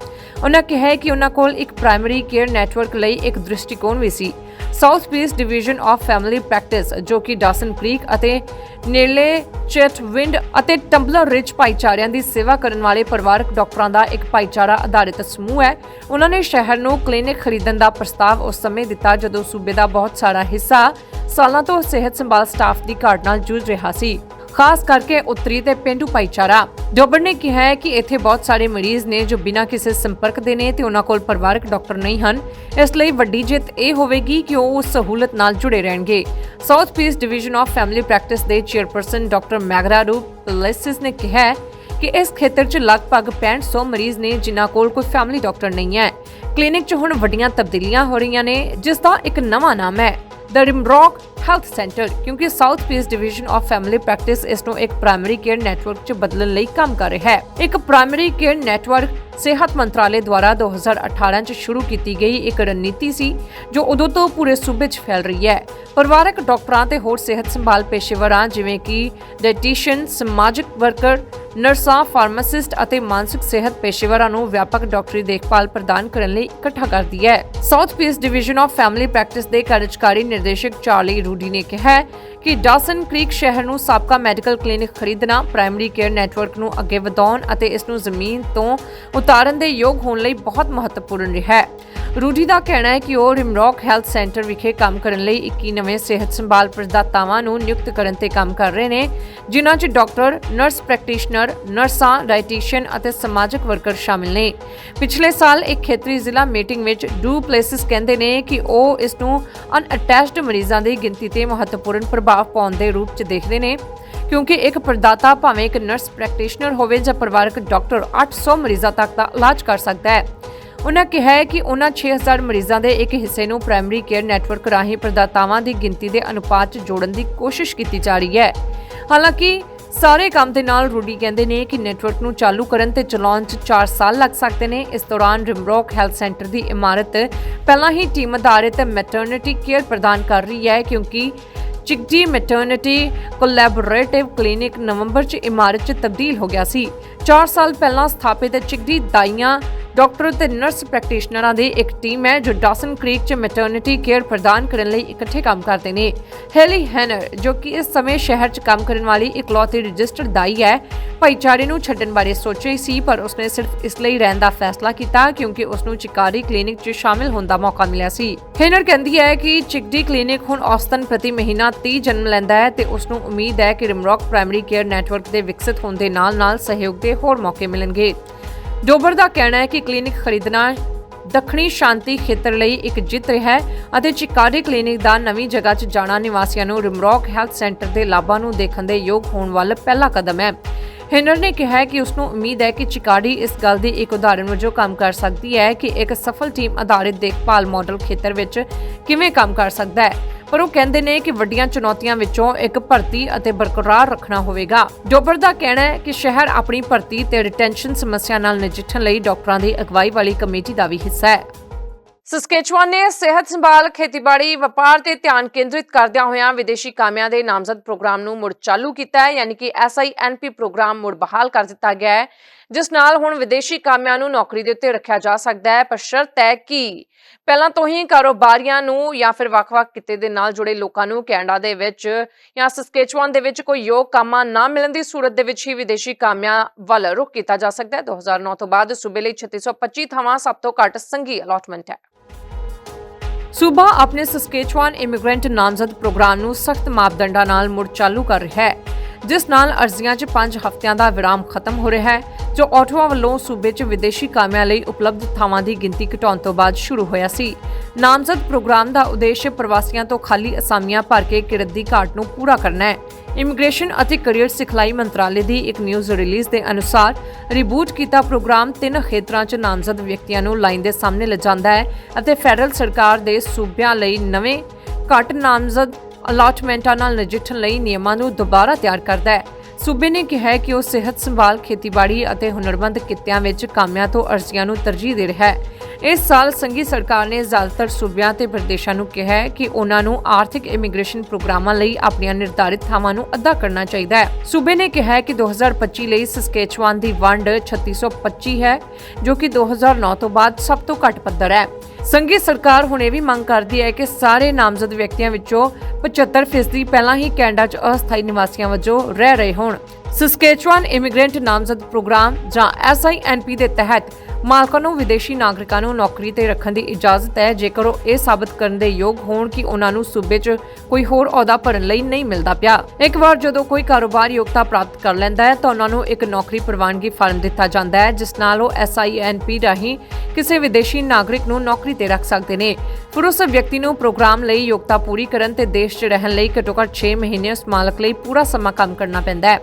ਉਹਨਾਂ ਕਿਹਾ ਕਿ ਉਹਨਾਂ ਕੋਲ ਇੱਕ ਪ੍ਰਾਇਮਰੀ ਕੇਅਰ ਨੈਟਵਰਕ ਲਈ ਇੱਕ ਦ੍ਰਿਸ਼ਟੀਕੋਣ ਵੀ ਸੀ। South Peace Division of Family Practice, ਜੋ ਕਿ ਡਾਸਨ ਕ੍ਰੀਕ ਅਤੇ ਨੇਲੇ ਚੈਟਵਿੰਡ ਅਤੇ ਟੰਬਲਰ ਰਿਚ ਭਾਈਚਾਰਿਆਂ ਦੀ ਸੇਵਾ ਕਰਨ ਵਾਲੇ ਪਰਿਵਾਰਕ ਡਾਕਟਰਾਂ ਦਾ ਇੱਕ ਭਾਈਚਾਰਾ ਆਧਾਰਿਤ ਸਮੂਹ ਹੈ। ਉਹਨਾਂ ਨੇ ਸ਼ਹਿਰ ਨੂੰ ਕਲੀਨਿਕ ਖਰੀਦਣ ਦਾ ਪ੍ਰਸਤਾਵ ਉਸ ਸਮੇਂ ਦਿੱਤਾ ਜਦੋਂ ਸੂਬੇ ਦਾ ਬਹੁਤ ਸਾਰਾ ਹਿੱਸਾ ਸਾਲਾਂ ਤੋਂ ਸਿਹਤ ਸੰਭਾਲ ਸਟਾਫ ਦੀ ਘਾਟ ਨਾਲ ਜੂਝ ਰਿਹਾ ਸੀ। ਖਾਸ ਕਰਕੇ ਉੱਤਰੀ ਤੇ ਪਿੰਡੂ ਭਾਈਚਾਰਾ। ਡੋਬਰ ਨੇ ਕਿਹਾ ਹੈ ਕਿ ਇੱਥੇ ਬਹੁਤ ਸਾਰੇ ਮਰੀਜ਼ ਨੇ ਜੋ ਬਿਨਾਂ ਕਿਸੇ ਸੰਪਰਕ ਦੇ ਨੇ ਤੇ ਉਹਨਾਂ ਕੋਲ ਪਰਿਵਾਰਕ ਡਾਕਟਰ ਨਹੀਂ ਹਨ। ਇਸ ਲਈ ਵੱਡੀ ਜਿੱਤ ਇਹ ਹੋਵੇਗੀ ਕਿ ਉਹ ਉਸ ਸਹੂਲਤ ਨਾਲ ਜੁੜੇ ਰਹਿਣਗੇ। South peace division of family practice ਦੇ ਚੇਅਰਪਰਸਨ ਡਾਕਟਰ ਮੈਗਰਾਰੂ ਪਲੇਸਿਸ ਨੇ ਕਿਹਾ ਕਿ ਇਸ ਖੇਤਰ 'ਚ ਲਗਭਗ 6500 ਮਰੀਜ਼ ਨੇ ਜਿਨ੍ਹਾਂ ਕੋਲ ਕੋਈ ਫੈਮਿਲੀ ਡਾਕਟਰ ਨਹੀਂ ਹੈ। ਕਲੀਨਿਕ 'ਚ ਹੁਣ ਵੱਡੀਆਂ ਤਬਦੀਲੀਆਂ ਹੋ ਰਹੀਆਂ ਨੇ, ਜਿਸ ਦਾ ਇੱਕ ਨਵਾਂ ਨਾਮ ਹੈ ਦ ਰਿਮਰੌਕ ਹੈਲਥ ਸੈਂਟਰ ਕਿਉਂਕਿ South Peace Division of Family Practice ਇਸ ਨੂੰ ਇੱਕ ਪ੍ਰਾਇਮਰੀ ਕੇਅਰ ਨੈਟਵਰਕ 'ਚ ਬਦਲਣ ਲਈ ਕੰਮ ਕਰ ਰਿਹਾ ਹੈ। ਇੱਕ ਪ੍ਰਾਇਮਰੀ ਕੇਅਰ ਨੈਟਵਰਕ ਸਿਹਤ ਮੰਤਰਾਲੇ ਦੁਆਰਾ 2018 'ਚ ਸ਼ੁਰੂ ਕੀਤੀ ਗਈ ਇੱਕ ਰਣਨੀਤੀ ਸੀ, ਜੋ ਉਦੋਂ ਤੋਂ ਪੂਰੇ ਸੂਬੇ 'ਚ ਫੈਲ ਰਹੀ ਹੈ। ਪਰਿਵਾਰਕ ਡਾਕਟਰਾਂ ਤੇ ਹੋਰ ਸਿਹਤ ਸੰਭਾਲ ਪੇਸ਼ੇਵਰਾਂ, ਜਿਵੇਂ ਕਿ ਡਾਈਟੀਸ਼ੀਅਨ ਸਮਾਜਿਕ ਵਰਕਰ, ਨਰਸਾਂ ਫਾਰਮਾਸਿਸਟ ਅਤੇ ਮਾਨਸਿਕ ਸਿਹਤ ਪੇਸ਼ੇਵਰਾਂ ਨੂੰ ਵਿਆਪਕ ਡਾਕਟਰੀ ਦੇਖਭਾਲ ਪ੍ਰਦਾਨ ਕਰਨ ਲਈ ਇਕੱਠਾ ਕਰਦੀ ਹੈ। South Peace Division of Family Practice ਦੇ ਕਾਰਜਕਾਰੀ ਨਿਰਦੇਸ਼ਕ ਚਾਰਲੀ ਰੂਡੀ ਨੇ ਕਿਹਾ ਹੈ ਕਿ ਡਾਸਨ ਕ੍ਰੀਕ ਸ਼ਹਿਰ ਨੂੰ ਸਾਬਕਾ ਮੈਡੀਕਲ ਕਲੀਨਿਕ ਖਰੀਦਣਾ ਪ੍ਰਾਇਮਰੀ ਕੇਅਰ ਨੈਟਵਰਕ ਨੂੰ ਅੱਗੇ ਵਧਾਉਣ ਅਤੇ ਇਸ ਨੂੰ ਜ਼ਮੀਨ ਤੋਂ ਉਤਾਰਨ ਦੇ ਯੋਗ ਹੋਣ ਲਈ ਬਹੁਤ ਮਹੱਤਵਪੂਰਨ ਰਿਹਾ ਹੈ। ਰੂਡੀ ਦਾ ਕਹਿਣਾ ਹੈ ਕਿ ਉਹ ਰਿਮਰੌਕ ਹੈਲਥ ਸੈਂਟਰ ਵਿਖੇ ਕੰਮ ਕਰਨ ਲਈ 21 ਨਵੇਂ ਸਿਹਤ ਸੰਭਾਲ ਪ੍ਰਦਾਤਾਵਾਂ ਨੂੰ ਨਿਯੁਕਤ ਕਰਨ ਤੇ ਕੰਮ ਕਰ ਰਹੇ ਨੇ ਜਿਨ੍ਹਾਂ 'ਚ ਡਾਕਟਰ, ਨਰਸ ਪ੍ਰੈਕਟੀਸ਼ਨਰ, ਨਰਸਾਂ, ਡਾਈਟੀਸ਼ੀਅਨ ਅਤੇ ਸਮਾਜਿਕ ਵਰਕਰ ਸ਼ਾਮਿਲ ਨੇ। ਪਿਛਲੇ ਸਾਲ ਇੱਕ ਖੇਤਰੀ ਜ਼ਿਲ੍ਹਾ ਮੀਟਿੰਗ ਵਿੱਚ ਡੂ ਪਲੇਸਿਸ ਕਹਿੰਦੇ ਨੇ ਕਿ ਉਹ ਇਸ ਨੂੰ ਅਨਅਟੈਚਡ ਮਰੀਜ਼ਾਂ ਦੀ ਗਿਣਤੀ ਤੇ ਮਹੱਤਵਪੂਰਨ ਪ੍ਰਭਾਵ ਪਾਉਣ ਦੇ ਰੂਪ 'ਚ ਦੇਖਦੇ ਨੇ, ਕਿਉਂਕਿ ਇੱਕ ਪ੍ਰਦਾਤਾ ਭਾਵੇਂ ਇੱਕ ਨਰਸ ਪ੍ਰੈਕਟੀਸ਼ਨਰ ਹੋਵੇ ਜਾਂ ਪਰਿਵਾਰਕ ਡਾਕਟਰ 800 ਮਰੀਜ਼ਾਂ ਤੱਕ ਦਾ ਇਲਾਜ ਕਰ ਸਕਦਾ ਹੈ। ਉਹਨਾਂ ਕਿਹਾ ਹੈ ਕਿ ਉਹਨਾਂ 6000 ਮਰੀਜ਼ਾਂ ਦੇ ਇੱਕ ਹਿੱਸੇ ਨੂੰ ਪ੍ਰਾਇਮਰੀ ਕੇਅਰ ਨੈਟਵਰਕ ਰਾਹੀਂ ਪ੍ਰਦਾਤਾਵਾਂ ਦੀ ਗਿਣਤੀ ਦੇ ਅਨੁਪਾਤ 'ਚ ਜੋੜਨ ਦੀ ਕੋਸ਼ਿਸ਼ ਕੀਤੀ ਜਾ ਰਹੀ ਹੈ। ਹਾਲਾਂਕਿ ਸਾਰੇ ਕੰਮ ਦੇ ਨਾਲ ਰੂਡੀ ਕਹਿੰਦੇ ਨੇ ਕਿ ਨੈਟਵਰਕ ਨੂੰ ਚਾਲੂ ਕਰਨ ਤੇ ਚਲਾਉਣ 'ਚ 4 ਸਾਲ ਲੱਗ ਸਕਦੇ ਨੇ। ਇਸ ਦੌਰਾਨ ਰਿਮਰੋਕ ਹੈਲਥ ਸੈਂਟਰ ਦੀ ਇਮਾਰਤ ਪਹਿਲਾਂ ਹੀ ਟੀਮ ਆਧਾਰਿਤ ਮੈਟਰਨਿਟੀ ਕੇਅਰ ਪ੍ਰਦਾਨ ਕਰ ਰਹੀ ਹੈ ਕਿਉਂਕਿ ਚਿਕਜੀ ਮੈਟਰਨਿਟੀ ਕੋਲੈਬੋਰੇਟਿਵ ਕਲੀਨਿਕ ਨਵੰਬਰ 'ਚ ਇਮਾਰਤ 'ਚ ਤਬਦੀਲ ਹੋ ਗਿਆ ਸੀ। 4 ਸਾਲ ਪਹਿਲਾਂ ਸਥਾਪਿਤ ਚਿਕਜੀ ਦਾਈਆਂ ਡਾਕਟਰ ਤੇ ਨਰਸ ਪ੍ਰੈਕਟੀਸ਼ਨਰਾਂ ਦੀ ਇੱਕ ਟੀਮ ਹੈ ਜੋ ਡਾਸਨ ਕ੍ਰੀਕ 'ਚ ਮੈਟਰਨਿਟੀ ਕੇਅਰ ਪ੍ਰਦਾਨ ਕਰਨ ਲਈ ਇਕੱਠੇ ਕੰਮ ਕਰਦੇ ਨੇ। ਹੈਲੀ ਹੈਨਰ, ਜੋ ਕਿ ਇਸ ਸਮੇਂ ਸ਼ਹਿਰ 'ਚ ਕੰਮ ਕਰਨ ਵਾਲੀ ਇਕਲੌਤੀ ਰਜਿਸਟਰਡ ਦਾਈ ਹੈ, ਭਾਈਚਾਰੇ ਨੂੰ ਛੱਡਣ ਬਾਰੇ ਸੋਚ ਰਹੀ ਸੀ, ਪਰ ਉਸਨੇ ਸਿਰਫ ਇਸ ਲਈ ਰਹਿਣ ਦਾ ਫੈਸਲਾ ਕੀਤਾ ਕਿਉਂਕਿ ਉਸ ਨੂੰ ਚਿਕਾਰੀ ਕਲੀਨਿਕ 'ਚ ਸ਼ਾਮਿਲ ਹੋਣ ਦਾ ਮੌਕਾ ਮਿਲਿਆ ਸੀ। ਹੈਨਰ ਕਹਿੰਦੀ ਹੈ ਕਿ ਚਿਕਡੀ ਕਲੀਨਿਕ ਹੁਣ ਔਸਤਨ ਪ੍ਰਤੀ ਮਹੀਨਾ 30 ਜਨਮ ਲੈਂਦਾ ਹੈ ਤੇ ਉਸ ਨੂੰ ਉਮੀਦ ਹੈ ਕਿ ਰਿਮਰੋਕ ਪ੍ਰਾਇਮਰੀ ਕੇਅਰ ਨੈਟਵਰਕ ਦੇ ਵਿਕਸਿਤ ਹੋਣ ਦੇ ਨਾਲ-ਨਾਲ ਸਹਿਯੋਗ ਦੇ ਹੋਰ ਮੌਕੇ ਮਿਲਣਗੇ। ਡੋਬਰ ਦਾ ਕਹਿਣਾ ਹੈ ਕਿ ਕਲੀਨਿਕ ਖਰੀਦਣਾ ਦੱਖਣੀ ਸ਼ਾਂਤੀ ਖੇਤਰ ਲਈ ਇੱਕ ਜਿੱਤ ਰਿਹਾ ਹੈ ਅਤੇ ਚਿਕਾਰੀ ਕਲੀਨਿਕ ਦਾ ਨਵੀਂ ਜਗ੍ਹਾ 'ਚ ਜਾਣਾ ਨਿਵਾਸੀਆਂ ਨੂੰ ਰਿਮਰੋਕ ਹੈਲਥ ਸੈਂਟਰ ਦੇ ਲਾਭਾਂ ਨੂੰ ਦੇਖਣ ਦੇ ਯੋਗ ਹੋਣ ਵੱਲ ਪਹਿਲਾ ਕਦਮ ਹੈ। ਹਿਨਰ ਨੇ ਕਿਹਾ ਕਿ ਉਸ ਨੂੰ ਉਮੀਦ ਹੈ ਕਿ ਚਿਕਾਡੀ ਇਸ ਗੱਲ ਦੀ ਇੱਕ ਉਦਾਹਰਣ ਵਜੋਂ ਕੰਮ ਕਰ ਸਕਦੀ ਹੈ ਕਿ ਇੱਕ ਸਫਲ ਟੀਮ ਆਧਾਰਿਤ ਦੇਖਭਾਲ ਮਾਡਲ ਖੇਤਰ ਵਿੱਚ ਕਿਵੇਂ ਕੰਮ ਕਰ ਸਕਦਾ ਹੈ। ਪਰ ਉਹ ਕਹਿੰਦੇ ਨੇ ਕਿ ਵੱਡੀਆਂ ਚੁਣੌਤੀਆਂ ਵਿੱਚੋਂ ਇੱਕ ਭਰਤੀ ਅਤੇ ਬਰਕਰਾਰ ਰੱਖਣਾ ਹੋਵੇਗਾ। ਡੋਬਰ ਦਾ ਕਹਿਣਾ ਹੈ ਕਿ ਸ਼ਹਿਰ ਆਪਣੀ ਭਰਤੀ ਤੇ ਰਿਟੈਂਸ਼ਨ ਸਮੱਸਿਆ ਨਾਲ ਨਜਿੱਠਣ ਲਈ ਡਾਕਟਰਾਂ ਦੀ ਅਗਵਾਈ ਵਾਲੀ ਕਮੇਟੀ ਦਾ ਵੀ ਹਿੱਸਾ ਹੈ। ਸਸਕੇਚੁਆਨ ਨੇ ਸਿਹਤ ਸੰਭਾਲ, ਖੇਤੀਬਾੜੀ, ਵਪਾਰ ਤੇ ਧਿਆਨ ਕੇਂਦਰਿਤ ਕਰਦਿਆਂ ਹੋਇਆਂ ਵਿਦੇਸ਼ੀ ਕਾਮਿਆਂ ਦੇ ਨਾਮਜ਼ਦ ਪ੍ਰੋਗਰਾਮ ਨੂੰ ਮੁੜ ਚਾਲੂ ਕੀਤਾ ਹੈ। ਯਾਨੀ ਕਿ ਐਸਆਈਐਨਪੀ ਪ੍ਰੋਗਰਾਮ ਮੁੜ ਬਹਾਲ ਕਰ ਦਿੱਤਾ ਗਿਆ ਹੈ। ਜਿਸ ਨਾਲ ਹੁਣ ਵਿਦੇਸ਼ੀ ਕਾਮਿਆਂ ਨੂੰ ਨੌਕਰੀ ਦੇ ਉੱਤੇ ਰੱਖਿਆ ਜਾ ਸਕਦਾ ਹੈ। ਪਰ ਸ਼ਰਤ ਹੈ ਕਿ ਪਹਿਲਾਂ ਤੋਂ ਹੀ ਕਾਰੋਬਾਰੀਆਂ ਨੂੰ ਜਾਂ ਫਿਰ ਵੱਖ-ਵੱਖ ਕਿੱਤੇ ਦੇ ਨਾਲ ਜੁੜੇ ਲੋਕਾਂ ਨੂੰ ਕੈਨੇਡਾ ਦੇ ਵਿੱਚ ਜਾਂ ਸਸਕੇਚੁਆਨ ਦੇ ਵਿੱਚ ਕੋਈ ਯੋਗ ਕਾਮਾ ਨਾ ਮਿਲਣ ਦੀ ਸੂਰਤ ਦੇ ਵਿੱਚ ਹੀ ਵਿਦੇਸ਼ੀ ਕਾਮਿਆਂ ਵੱਲ ਰੁਖ ਕੀਤਾ ਜਾ ਸਕਦਾ ਹੈ। 2009 ਤੋਂ ਬਾਅਦ ਸੂਬੇ ਲਈ 3625 ਥਾਵਾਂ ਸਭ ਤੋਂ ਘੱਟ ਸੰਘੀ ਅਲਾਟਮੈਂਟ ਹੈ। ਸੂਬਾ ਆਪਣੇ ਸਸਕੇਚੁਆਨ ਇਮੀਗ੍ਰੈਂਟ ਨਾਮਜ਼ਦ ਪ੍ਰੋਗਰਾਮ ਨੂੰ ਸਖਤ ਮਾਪਦੰਡਾਂ ਨਾਲ ਮੁੜ ਚਾਲੂ ਕਰ ਰਿਹਾ ਹੈ। ਜਿਸ ਨਾਲ ਅਰਜ਼ੀਆਂ 'ਚ 5 ਹਫ਼ਤਿਆਂ ਦਾ ਵਿਰਾਮ ਖਤਮ ਹੋ ਰਿਹਾ ਹੈ, ਜੋ ਆਟੋਆ ਵੱਲੋਂ ਸੂਬੇ 'ਚ ਵਿਦੇਸ਼ੀ ਕਾਮਿਆਂ ਲਈ ਉਪਲਬਧ ਥਾਵਾਂ ਦੀ ਗਿਣਤੀ ਘਟਾਉਣ ਤੋਂ ਬਾਅਦ ਸ਼ੁਰੂ ਹੋਇਆ ਸੀ। ਨਾਮਜ਼ਦ ਪ੍ਰੋਗਰਾਮ ਦਾ ਉਦੇਸ਼ ਪ੍ਰਵਾਸੀਆਂ ਤੋਂ ਖਾਲੀ ਅਸਾਮੀਆਂ ਭਰ ਕੇ ਕਿਰਤ ਦੀ ਘਾਟ ਨੂੰ ਪੂਰਾ ਕਰਨਾ ਹੈ। ਇਮੀਗ੍ਰੇਸ਼ਨ ਅਤੇ ਕੈਰੀਅਰ ਸਿਖਲਾਈ ਮੰਤਰਾਲੇ ਦੀ ਇੱਕ ਨਿਊਜ਼ ਰਿਲੀਜ਼ ਦੇ ਅਨੁਸਾਰ, ਰਿਬੂਟ ਕੀਤਾ ਪ੍ਰੋਗਰਾਮ ਤਿੰਨ ਖੇਤਰਾਂ 'ਚ ਨਾਮਜ਼ਦ ਵਿਅਕਤੀਆਂ ਨੂੰ ਲਾਈਨ ਦੇ ਸਾਹਮਣੇ ਲਿਜਾਂਦਾ ਹੈ ਅਤੇ ਫੈਡਰਲ ਸਰਕਾਰ ਦੇ ਸੂਬਿਆਂ ਲਈ ਨਵੇਂ ਘੱਟ ਨਾਮਜ਼ਦ ਅਲਾਟਮੈਂਟਾਂ ਨਾਲ ਨਜਿੱਠਣ ਲਈ ਨਿਯਮਾਂ ਨੂੰ ਦੁਬਾਰਾ ਤਿਆਰ ਕਰਦਾ ਹੈ। ਸੂਬੇ ਨੇ ਕਿਹਾ ਹੈ ਕਿ ਉਹ ਸਿਹਤ ਸੰਭਾਲ, ਖੇਤੀਬਾੜੀ ਅਤੇ ਹੁਨਰਮੰਦ ਕਿੱਤਿਆਂ ਵਿੱਚ ਕਾਮਿਆਂ ਤੋਂ ਅਰਜ਼ੀਆਂ ਨੂੰ ਤਰਜੀਹ ਦੇ ਰਿਹਾ ਹੈ। ਇਸ ਸਾਲ ਸੰਘੀ ਸਰਕਾਰ ਨੇ ਜ਼ਿਆਦਾਤਰ ਸੂਬਿਆਂ ਤੇ ਪ੍ਰਦੇਸ਼ਾਂ ਨੂੰ ਕਿਹਾ ਹੈ ਕਿ ਉਹਨਾਂ ਨੂੰ ਆਰਥਿਕ ਇਮੀਗ੍ਰੇਸ਼ਨ ਪ੍ਰੋਗਰਾਮਾਂ ਲਈ ਆਪਣੀਆਂ ਨਿਰਧਾਰਿਤ ਥਾਵਾਂ ਨੂੰ ਅਦਾ ਕਰਨਾ ਚਾਹੀਦਾ ਹੈ। ਸੂਬੇ ਨੇ ਕਿਹਾ ਹੈ ਕਿ 2025 ਲਈ ਸਸਕੇਚਵਾਨ ਦੀ ਵੰਡ 3625 ਹੈ, ਜੋ ਕਿ 2009 ਤੋਂ ਬਾਅਦ ਸਭ ਤੋਂ ਘੱਟ ਪੱਧਰ ਹੈ। ਸੰਘੀ ਸਰਕਾਰ ਹੁਣ ਇਹ ਵੀ ਮੰਗ ਕਰਦੀ ਹੈ ਕਿ ਸਾਰੇ ਨਾਮਜ਼ਦ ਵਿਅਕਤੀਆਂ ਵਿੱਚੋਂ 75% ਪਹਿਲਾਂ ਹੀ ਕੈਨੇਡਾ 'ਚ ਅਸਥਾਈ ਨਿਵਾਸੀਆਂ ਵਜੋਂ ਰਹਿ ਰਹੇ ਹੋਣ। ਸਸਕੇਚੁਆਨ ਇਮੀਗ੍ਰੈਂਟ ਨਾਮਜ਼ਦ ਪ੍ਰੋਗਰਾਮ ਜਾਂ ਐਸਆਈਐਨਪੀ ਦੇ ਤਹਿਤ ਮਾਲਕਾਂ ਨੂੰ, ਵਿਦੇਸ਼ੀ ਨਾਗਰਿਕਾਂ ਨੂੰ ਨੌਕਰੀ ਤੇ ਰੱਖਣ ਦੀ ਇਜਾਜ਼ਤ ਹੈ। ਜੇਕਰ ਉਹ ਇਹ ਸਾਬਤ ਕਰਨ ਦੇ ਯੋਗ ਹੋਣ ਕਿ ਉਹਨਾਂ ਨੂੰ ਸੂਬੇ 'ਚ ਕੋਈ ਹੋਰ ਅਹੁਦਾ ਭਰਨ ਲਈ ਨਹੀਂ ਮਿਲਦਾ ਪਿਆ। ਇੱਕ ਵਾਰ ਜਦੋਂ ਕੋਈ ਕਾਰੋਬਾਰ ਯੋਗਤਾ ਪ੍ਰਾਪਤ ਕਰ ਲੈਂਦਾ ਹੈ, ਤਾਂ ਉਹਨਾਂ ਨੂੰ ਇੱਕ ਨੌਕਰੀ ਪ੍ਰਵਾਨਗੀ ਫਾਰਮ ਦਿੱਤਾ ਜਾਂਦਾ ਹੈ, ਜਿਸ ਨਾਲ ਉਹ ਐਸਆਈਐਨਪੀ ਰਾਹੀਂ ਕਿਸੇ ਵਿਦੇਸ਼ੀ ਨਾਗਰਿਕ ਨੂੰ ਨੌਕਰੀ ਤੇ ਰੱਖ ਸਕਦੇ ਨੇ। ਫਿਰ ਉਸ ਵਿਅਕਤੀ ਨੂੰ ਪ੍ਰੋਗਰਾਮ ਲਈ ਯੋਗਤਾ ਪੂਰੀ ਕਰਨ ਤੇ ਦੇਸ਼ 'ਚ ਰਹਿਣ ਲਈ ਘੱਟੋ-ਘੱਟ 6 ਮਹੀਨੇ ਉਸ ਮਾਲਕ ਲਈ ਪੂਰਾ ਸਮਾਂ ਕੰਮ ਕਰਨਾ ਪੈਂਦਾ ਹੈ।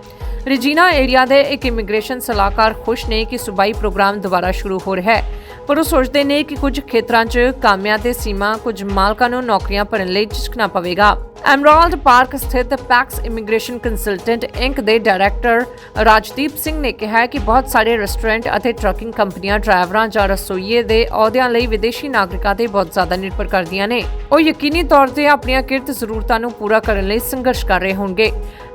ਰਜੀਨਾ ਏਰੀਆ ਦੇ ਇੱਕ ਇਮੀਗ੍ਰੇਸ਼ਨ ਸਲਾਹਕਾਰ ਖੁਸ਼ ਨੇ ਕਿ ਸੂਬਾਈ ਪ੍ਰੋਗਰਾਮ ਦੁਬਾਰਾ ਸ਼ੁਰੂ ਹੋ ਰਿਹਾ ਹੈ, ਪਰ ਉਹ ਸੋਚਦੇ ਨੇ ਕਿ ਕੁਝ ਖੇਤਰਾਂ 'ਚ ਕਾਮਿਆਂ ਤੇ ਸੀਮਾ, ਕੁਝ ਮਾਲਕਾਂ ਨੂੰ ਨੌਕਰੀਆਂ ਭਰਨ ਲਈ ਝਿਜਕਣਾ ਪਵੇਗਾ। ਐਮਰਾਲਡ ਪਾਰਕ ਸਥਿਤ ਪੈਕਸ ਇਮੀਗ੍ਰੇਸ਼ਨ ਕੰਸਲਟੈਂਟ ਇੰਕ ਦੇ ਡਾਇਰੈਕਟਰ ਰਾਜਦੀਪ ਸਿੰਘ ਨੇ ਕਿਹਾ ਕਿ ਬਹੁਤ ਸਾਰੇ ਰੈਸਟੋਰੈਂਟ ਅਤੇ ਟਰੱਕਿੰਗ ਕੰਪਨੀਆਂ ਡਰਾਈਵਰਾਂ ਜਾਂ ਰਸੋਈਏ ਦੇ ਅਹੁਦਿਆਂ ਲਈ ਵਿਦੇਸ਼ੀ ਨਾਗਰਿਕਾਂ ਤੇ ਬਹੁਤ ਜ਼ਿਆਦਾ ਨਿਰਭਰ ਕਰਦੀਆਂ ਨੇ। ਉਹ ਯਕੀਨੀ ਤੌਰ ਤੇ ਆਪਣੀਆਂ ਕਿਰਤ ਜ਼ਰੂਰਤਾਂ ਨੂੰ ਪੂਰਾ ਕਰਨ ਲਈ ਸੰਘਰਸ਼ ਕਰ ਰਹੇ ਹੋਣਗੇ।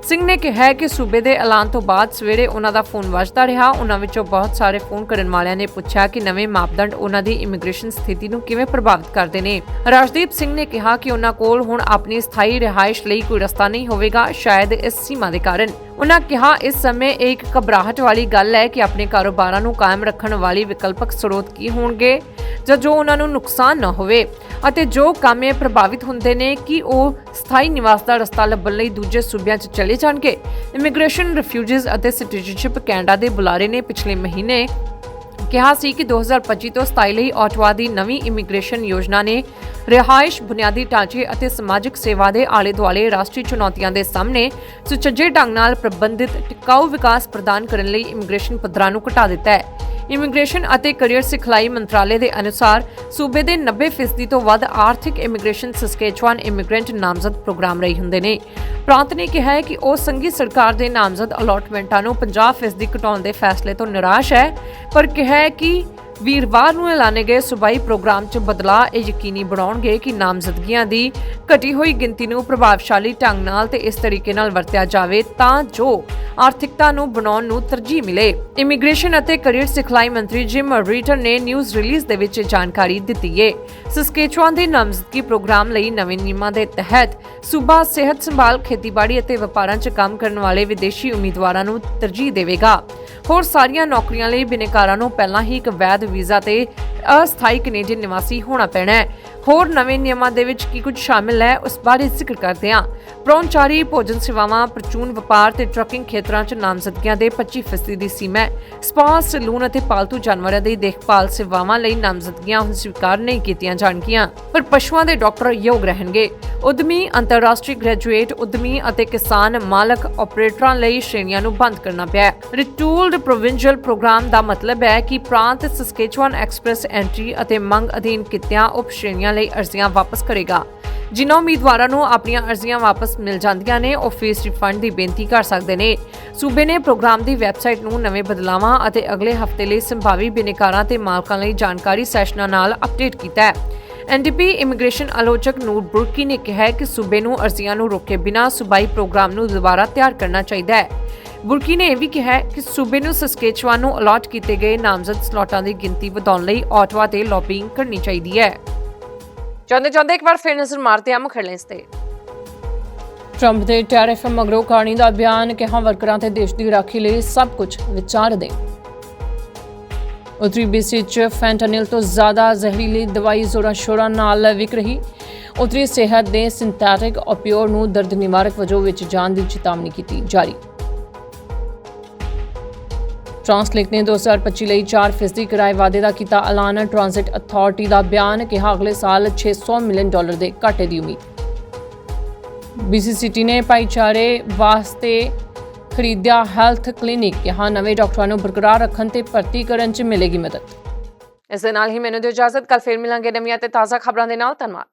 ਸਿੰਘ ਨੇ ਕਿਹਾ ਕਿ ਸੂਬੇ ਦੇ ਐਲਾਨ ਤੋਂ ਬਾਅਦ ਸਵੇਰੇ ਉਹਨਾਂ ਦਾ ਫੋਨ ਵੱਜਦਾ ਰਿਹਾ। ਉਹਨਾਂ ਵਿੱਚੋਂ ਬਹੁਤ ਸਾਰੇ ਫੋਨ ਕਰਨ ਵਾਲਿਆਂ ਨੇ ਪੁੱਛਿਆ ਕਿ ਨਵੇਂ ਮਾਪਦੰਡ ਉਹਨਾਂ ਦੀ ਇਮੀਗ੍ਰੇਸ਼ਨ ਸਥਿਤੀ ਨੂੰ ਕਿਵੇਂ ਪ੍ਰਭਾਵਿਤ ਕਰਦੇ ਨੇ। ਰਾਜਦੀਪ ਸਿੰਘ ਨੇ ਕਿਹਾ ਕਿ ਉਹਨਾਂ ਕੋਲ ਹੁਣ ਆਪਣੀ ਸਥਾਈ ਰਿਹਾਇਸ਼ ਲਈ ਕੋਈ ਰਸਤਾ ਨਹੀਂ ਹੋਵੇਗਾ, ਸ਼ਾਇਦ ਇਸ ਸੀਮਾ ਦੇ ਕਾਰਨ। ਉਹਨਾਂ ਕਿਹਾ, ਇਸ ਸਮੇਂ ਇਹ ਇੱਕ ਘਬਰਾਹਟ ਵਾਲੀ ਗੱਲ ਹੈ ਕਿ ਆਪਣੇ ਕਾਰੋਬਾਰਾਂ ਨੂੰ ਕਾਇਮ ਰੱਖਣ ਵਾਲੀ ਵਿਕਲਪਕ ਸਰੋਤ ਕੀ ਹੋਣਗੇ, ਜਾਂ ਜੋ ਉਹਨਾਂ ਨੂੰ ਨੁਕਸਾਨ ਨਾ ਹੋਵੇ, ਅਤੇ ਜੋ ਕਾਮੇ ਪ੍ਰਭਾਵਿਤ ਹੁੰਦੇ ਨੇ, ਕਿ ਉਹ ਸਥਾਈ ਨਿਵਾਸ ਦਾ ਰਸਤਾ ਲੱਭਣ ਲਈ ਦੂਜੇ ਸੂਬਿਆਂ 'ਚ ਚਲੇ ਜਾਣਗੇ? ਇਮੀਗ੍ਰੇਸ਼ਨ, ਰਿਫਿਊਜੀਜ਼ ਅਤੇ ਸਿਟੀਜ਼ਨਸ਼ਿਪ ਕੈਨੇਡਾ ਦੇ ਬੁਲਾਰੇ ਨੇ ਪਿਛਲੇ ਮਹੀਨੇ ਕਿਹਾ ਸੀ ਕਿ 2025 ਤੋਂ 27 ਲਈ ਆਟਵਾ ਦੀ ਨਵੀਂ ਇਮੀਗ੍ਰੇਸ਼ਨ ਯੋਜਨਾ ਨੇ ਰਿਹਾਇਸ਼, ਬੁਨਿਆਦੀ ਢਾਂਚੇ ਅਤੇ ਸਮਾਜਿਕ ਸੇਵਾ ਦੇ ਆਲੇ ਦੁਆਲੇ ਰਾਸ਼ਟਰੀ ਚੁਣੌਤੀਆਂ ਦੇ ਸਾਹਮਣੇ ਸੁਚੱਜੇ ਢੰਗ ਨਾਲ ਪ੍ਰਬੰਧਿਤ ਟਿਕਾਊ ਵਿਕਾਸ ਪ੍ਰਦਾਨ ਕਰਨ ਲਈ ਇਮੀਗ੍ਰੇਸ਼ਨ ਪੱਧਰਾਂ ਨੂੰ ਘਟਾ ਦਿੱਤਾ ਹੈ। ਇਮੀਗ੍ਰੇਸ਼ਨ ਅਤੇ ਕੈਰੀਅਰ ਸਿਖਲਾਈ ਮੰਤਰਾਲੇ ਦੇ ਅਨੁਸਾਰ ਸੂਬੇ ਦੇ 90% ਤੋਂ ਵੱਧ ਆਰਥਿਕ ਇਮੀਗ੍ਰੇਸ਼ਨ ਸਸਕੇਚੁਆਨ ਇਮੀਗ੍ਰੈਂਟ ਨਾਮਜ਼ਦ ਪ੍ਰੋਗਰਾਮ ਰਹੀ ਹੁੰਦੇ ਨੇ। ਪ੍ਰਾਂਤ ਨੇ ਕਿਹਾ ਹੈ ਕਿ ਉਹ ਸੰਘੀ ਸਰਕਾਰ ਦੇ ਨਾਮਜ਼ਦ ਅਲਾਟਮੈਂਟਾਂ ਨੂੰ 50% ਘਟਾਉਣ ਦੇ ਫੈਸਲੇ ਤੋਂ ਨਿਰਾਸ਼ ਹੈ, ਪਰ ਕਿਹਾ ਹੈ ਕਿ ਵੀਰਵਾਰ ਨੂੰ ਐਲਾਨੇ ਗਏ ਸੂਬਾਈ ਪ੍ਰੋਗਰਾਮ 'ਚ ਬਦਲਾਅ, ਇਹ ਯਕੀਨੀ ਬਣਾਉਣਗੇ ਕਿ ਨਾਮਜ਼ਦਗੀਆਂ ਦੀ ਘਟੀ ਹੋਈ ਗਿਣਤੀ ਨੂੰ ਪ੍ਰਭਾਵਸ਼ਾਲੀ ਢੰਗ ਨਾਲ ਤੇ ਇਸ ਤਰੀਕੇ ਨਾਲ ਵਰਤਿਆ ਜਾਵੇ ਤਾਂ ਜੋ ਆਰਥਿਕਤਾ ਨੂੰ ਬਣਾਉਣ ਨੂੰ ਤਰਜੀਹ ਮਿਲੇ। ਇਮੀਗ੍ਰੇਸ਼ਨ ਅਤੇ ਕੈਰੀਅਰ ਸਿਖਲਾਈ ਮੰਤਰੀ ਜਿਮ ਰੀਟਰ ਨੇ ਨਿਊਜ਼ ਰਿਲੀਜ਼ ਦੇ ਵਿੱਚ ਇਹ ਜਾਣਕਾਰੀ ਦਿੱਤੀ ਹੈ ਸਸਕੇਚੁਆਨ ਦੇ ਨਾਮਜ਼ਦਗੀ ਪ੍ਰੋਗਰਾਮ ਲਈ ਨਵੇਂ ਨਿਯਮਾਂ ਦੇ ਤਹਿਤ ਸੂਬਾ ਸਿਹਤ ਸੰਭਾਲ, ਖੇਤੀਬਾੜੀ ਅਤੇ ਵਪਾਰਾਂ 'ਚ ਕੰਮ ਕਰਨ ਵਾਲੇ ਵਿਦੇਸ਼ੀ ਉਮੀਦਵਾਰਾਂ ਨੂੰ ਤਰਜੀਹ ਦੇਵੇਗਾ। ਹੋਰ ਸਾਰੀਆਂ ਨੌਕਰੀਆਂ ਲਈ ਬਿਨੇਕਾਰਾਂ ਨੂੰ ਪਹਿਲਾਂ ਹੀ ਇੱਕ ਵੈਧ ਵੀਜ਼ਾ ਤੇ ਅਸਥਾਈ ਕੈਨੇਡੀਅਨ ਨਿਵਾਸੀ ਹੋਣਾ ਪੈਣਾ ਹੈ। ਹੋਰ ਨਵੇਂ ਨਿਯਮਾਂ ਦੇ ਵਿੱਚ ਕੀ ਕੁਝ ਸ਼ਾਮਿਲ ਹੈ, ਉਸ ਬਾਰੇ ਜ਼ਿਕਰ ਕਰਦੇ ਹਾਂ। ਪ੍ਰੌਣਚਾਰੀ ਭੋਜਨ ਸੇਵਾਵਾਂ, ਪ੍ਰਚੂਨ ਵਪਾਰ ਤੇ ਟਰੱਕਿੰਗ ਖੇਤਰਾਂ 'ਚ ਨਾਮਜ਼ਦਗੀਆਂ ਦੇ 25% ਦੀ ਸੀਮਾ ਹੈ। ਸਪਾ ਸਲੂਨ ਅਤੇ ਪਾਲਤੂ ਜਾਨਵਰਾਂ ਦੀ ਦੇਖਭਾਲ ਸੇਵਾਵਾਂ ਲਈ ਨਾਮਜ਼ਦਗੀਆਂ ਹੁਣ ਸਵੀਕਾਰ ਨਹੀਂ ਕੀਤੀਆਂ ਜਾਣਗੀਆਂ, ਪਰ ਪਸ਼ੂਆਂ ਦੇ ਡਾਕਟਰ ਯੋਗ ਰਹਿਣਗੇ। ਉਦਮੀ, ਅੰਤਰਰਾਸ਼ਟਰੀ ਗ੍ਰੈਜੂਏਟ ਉਦਮੀ ਅਤੇ ਕਿਸਾਨ ਮਾਲਕ ਆਪਰੇਟਰਾਂ ਲਈ ਸ਼੍ਰੇਣੀਆਂ ਨੂੰ ਬੰਦ ਕਰਨਾ ਪਿਆ ਰਿਟੂਲਡ ਪ੍ਰੋਵਿੰਸ਼ੀਅਲ ਪ੍ਰੋਗਰਾਮ ਦਾ ਮਤਲਬ ਹੈ ਕਿ ਪ੍ਰਾਂਤ ਸਸਕੇਚੁਆਨ ਐਕਸਪ੍ਰੈਸ ਐਂਟਰੀ ਅਤੇ ਮੰਗ ਅਧੀਨ ਕਿੱਤਿਆਂ ਉਪ ਸ਼੍ਰੇਣੀਆਂ ਲਈ ਅਰਜ਼ੀਆਂ ਵਾਪਸ ਕਰੇਗਾ। ਜਿਨ੍ਹਾਂ ਉਮੀਦਵਾਰਾਂ ਨੂੰ ਆਪਣੀਆਂ ਅਰਜ਼ੀਆਂ ਵਾਪਸ ਮਿਲ ਜਾਂਦੀਆਂ ਨੇ, ਉਹ ਫੀਸ ਰਿਫੰਡ ਦੀ ਬੇਨਤੀ ਕਰ ਸਕਦੇ ਨੇ। ਸੂਬੇ ਨੇ ਪ੍ਰੋਗਰਾਮ ਦੀ ਵੈਬਸਾਈਟ ਨੂੰ ਨਵੇਂ ਬਦਲਾਵਾਂ ਅਤੇ ਅਗਲੇ ਹਫ਼ਤੇ ਲਈ ਸੰਭਾਵੀ ਬਿਨੇਕਾਰਾਂ ਤੇ ਮਾਲਕਾਂ ਲਈ ਜਾਣਕਾਰੀ ਸੈਸ਼ਨਾਂ ਨਾਲ ਅਪਡੇਟ ਕੀਤਾ ਹੈ। ਐਨਡੀਪੀ ਇਮੀਗ੍ਰੇਸ਼ਨ ਆਲੋਚਕ ਨੂਰ ਬੁਰਕੀ ਨੇ ਕਿਹਾ ਕਿ ਸੂਬੇ ਨੂੰ ਅਰਜ਼ੀਆਂ ਨੂੰ ਰੋਕੇ ਬਿਨਾਂ ਸੂਬਾਈ ਪ੍ਰੋਗਰਾਮ ਨੂੰ ਦੁਬਾਰਾ ਤਿਆਰ ਕਰਨਾ ਚਾਹੀਦਾ ਹੈ। ਬੁਰਕੀ ਨੇ ਇਹ ਵੀ ਕਿਹਾ ਕਿ ਸੂਬੇ ਨੂੰ ਸਸਕੇਚਵਾਨ ਨੂੰ ਅਲਾਟ ਕੀਤੇ ਗਏ ਨਾਮਜ਼ਦ ਸਲੋਟਾਂ ਦੀ ਗਿਣਤੀ ਵਧਾਉਣ ਲਈ ਆਟਵਾ ਤੇ ਲੌਬਿੰਗ ਕਰਨੀ ਚਾਹੀਦੀ ਹੈ। ਚਾਹੁੰਦੇ ਚਾਹੁੰਦੇ ਇੱਕ ਵਾਰ ਫਿਰ ਨਜ਼ਰ ਮਾਰਦੇ ਹਾਂ ਮੁੱਖ ਤੇ ਟਰੰਪ ਦੇ ਟੈਰਿਫ ਮਗਰੋਂ ਕਾਰਨੀ ਦਾ ਬਿਆਨ, ਕਿਹਾ ਵਰਕਰਾਂ ਤੇ ਦੇਸ਼ ਦੀ ਰਾਖੀ ਲਈ ਸਭ ਕੁਝ ਵਿਚਾਰਦੇ ਉੱਤਰੀ ਬੀਸੀ ਚ ਫੈਂਟਾਨਿਲ ਤੋਂ ਜ਼ਿਆਦਾ ਜ਼ਹਿਰੀਲੀ ਦਵਾਈ ਜ਼ੋਰਾਂ ਸ਼ੋਰਾਂ ਨਾਲ ਵਿਕ ਰਹੀ। ਉੱਤਰੀ ਸਿਹਤ ਦੇ ਸਿੰਥੈਟਿਕ ਓਪੀਓਡ ਨੂੰ ਦਰਦ ਨਿਵਾਰਕ ਵਜੋਂ ਵਿੱਚ ਜਾਣ ਦੀ ਚੇਤਾਵਨੀ ਕੀਤੀ ਜਾਰੀ। ਟ੍ਰਾਂਸਲਿੰਕ ਨੇ 2025 ਲਈ 4 ਫੀਸਦੀ ਕਿਰਾਏ ਵਾਅਦੇ ਦਾ ਕੀਤਾ ਐਲਾਨ। ਟ੍ਰਾਂਜ਼ਿਟ ਅਥਾਰਟੀ ਦਾ ਬਿਆਨ ਕਿਹਾ ਅਗਲੇ ਸਾਲ 600 ਮਿਲੀਅਨ ਡਾਲਰ ਦੇ ਘਾਟੇ ਦੀ ਉਮੀਦ। ਬੀਸੀਸੀਟੀ ਨੇ ਭਾਈਚਾਰੇ ਵਾਸਤੇ ਖਰੀਦਿਆ ਹੈਲਥ ਕਲੀਨਿਕ। ਕਿਹਾ ਨਵੇਂ ਡਾਕਟਰਾਂ ਨੂੰ ਬਰਕਰਾਰ ਰੱਖਣ ਤੇ ਭਰਤੀ ਕਰਨ 'ਚ ਮਿਲੇਗੀ ਮਦਦ। ਇਸ ਦੇ ਨਾਲ ਹੀ ਮੈਨੂੰ ਦਿਓ ਇਜਾਜ਼ਤ। ਕੱਲ ਫੇਰ ਮਿਲਾਂਗੇ ਨਵੀਆਂ ਤੇ ਤਾਜ਼ਾ ਖਬਰਾਂ ਦੇ ਨਾਲ। ਧੰਨਵਾਦ।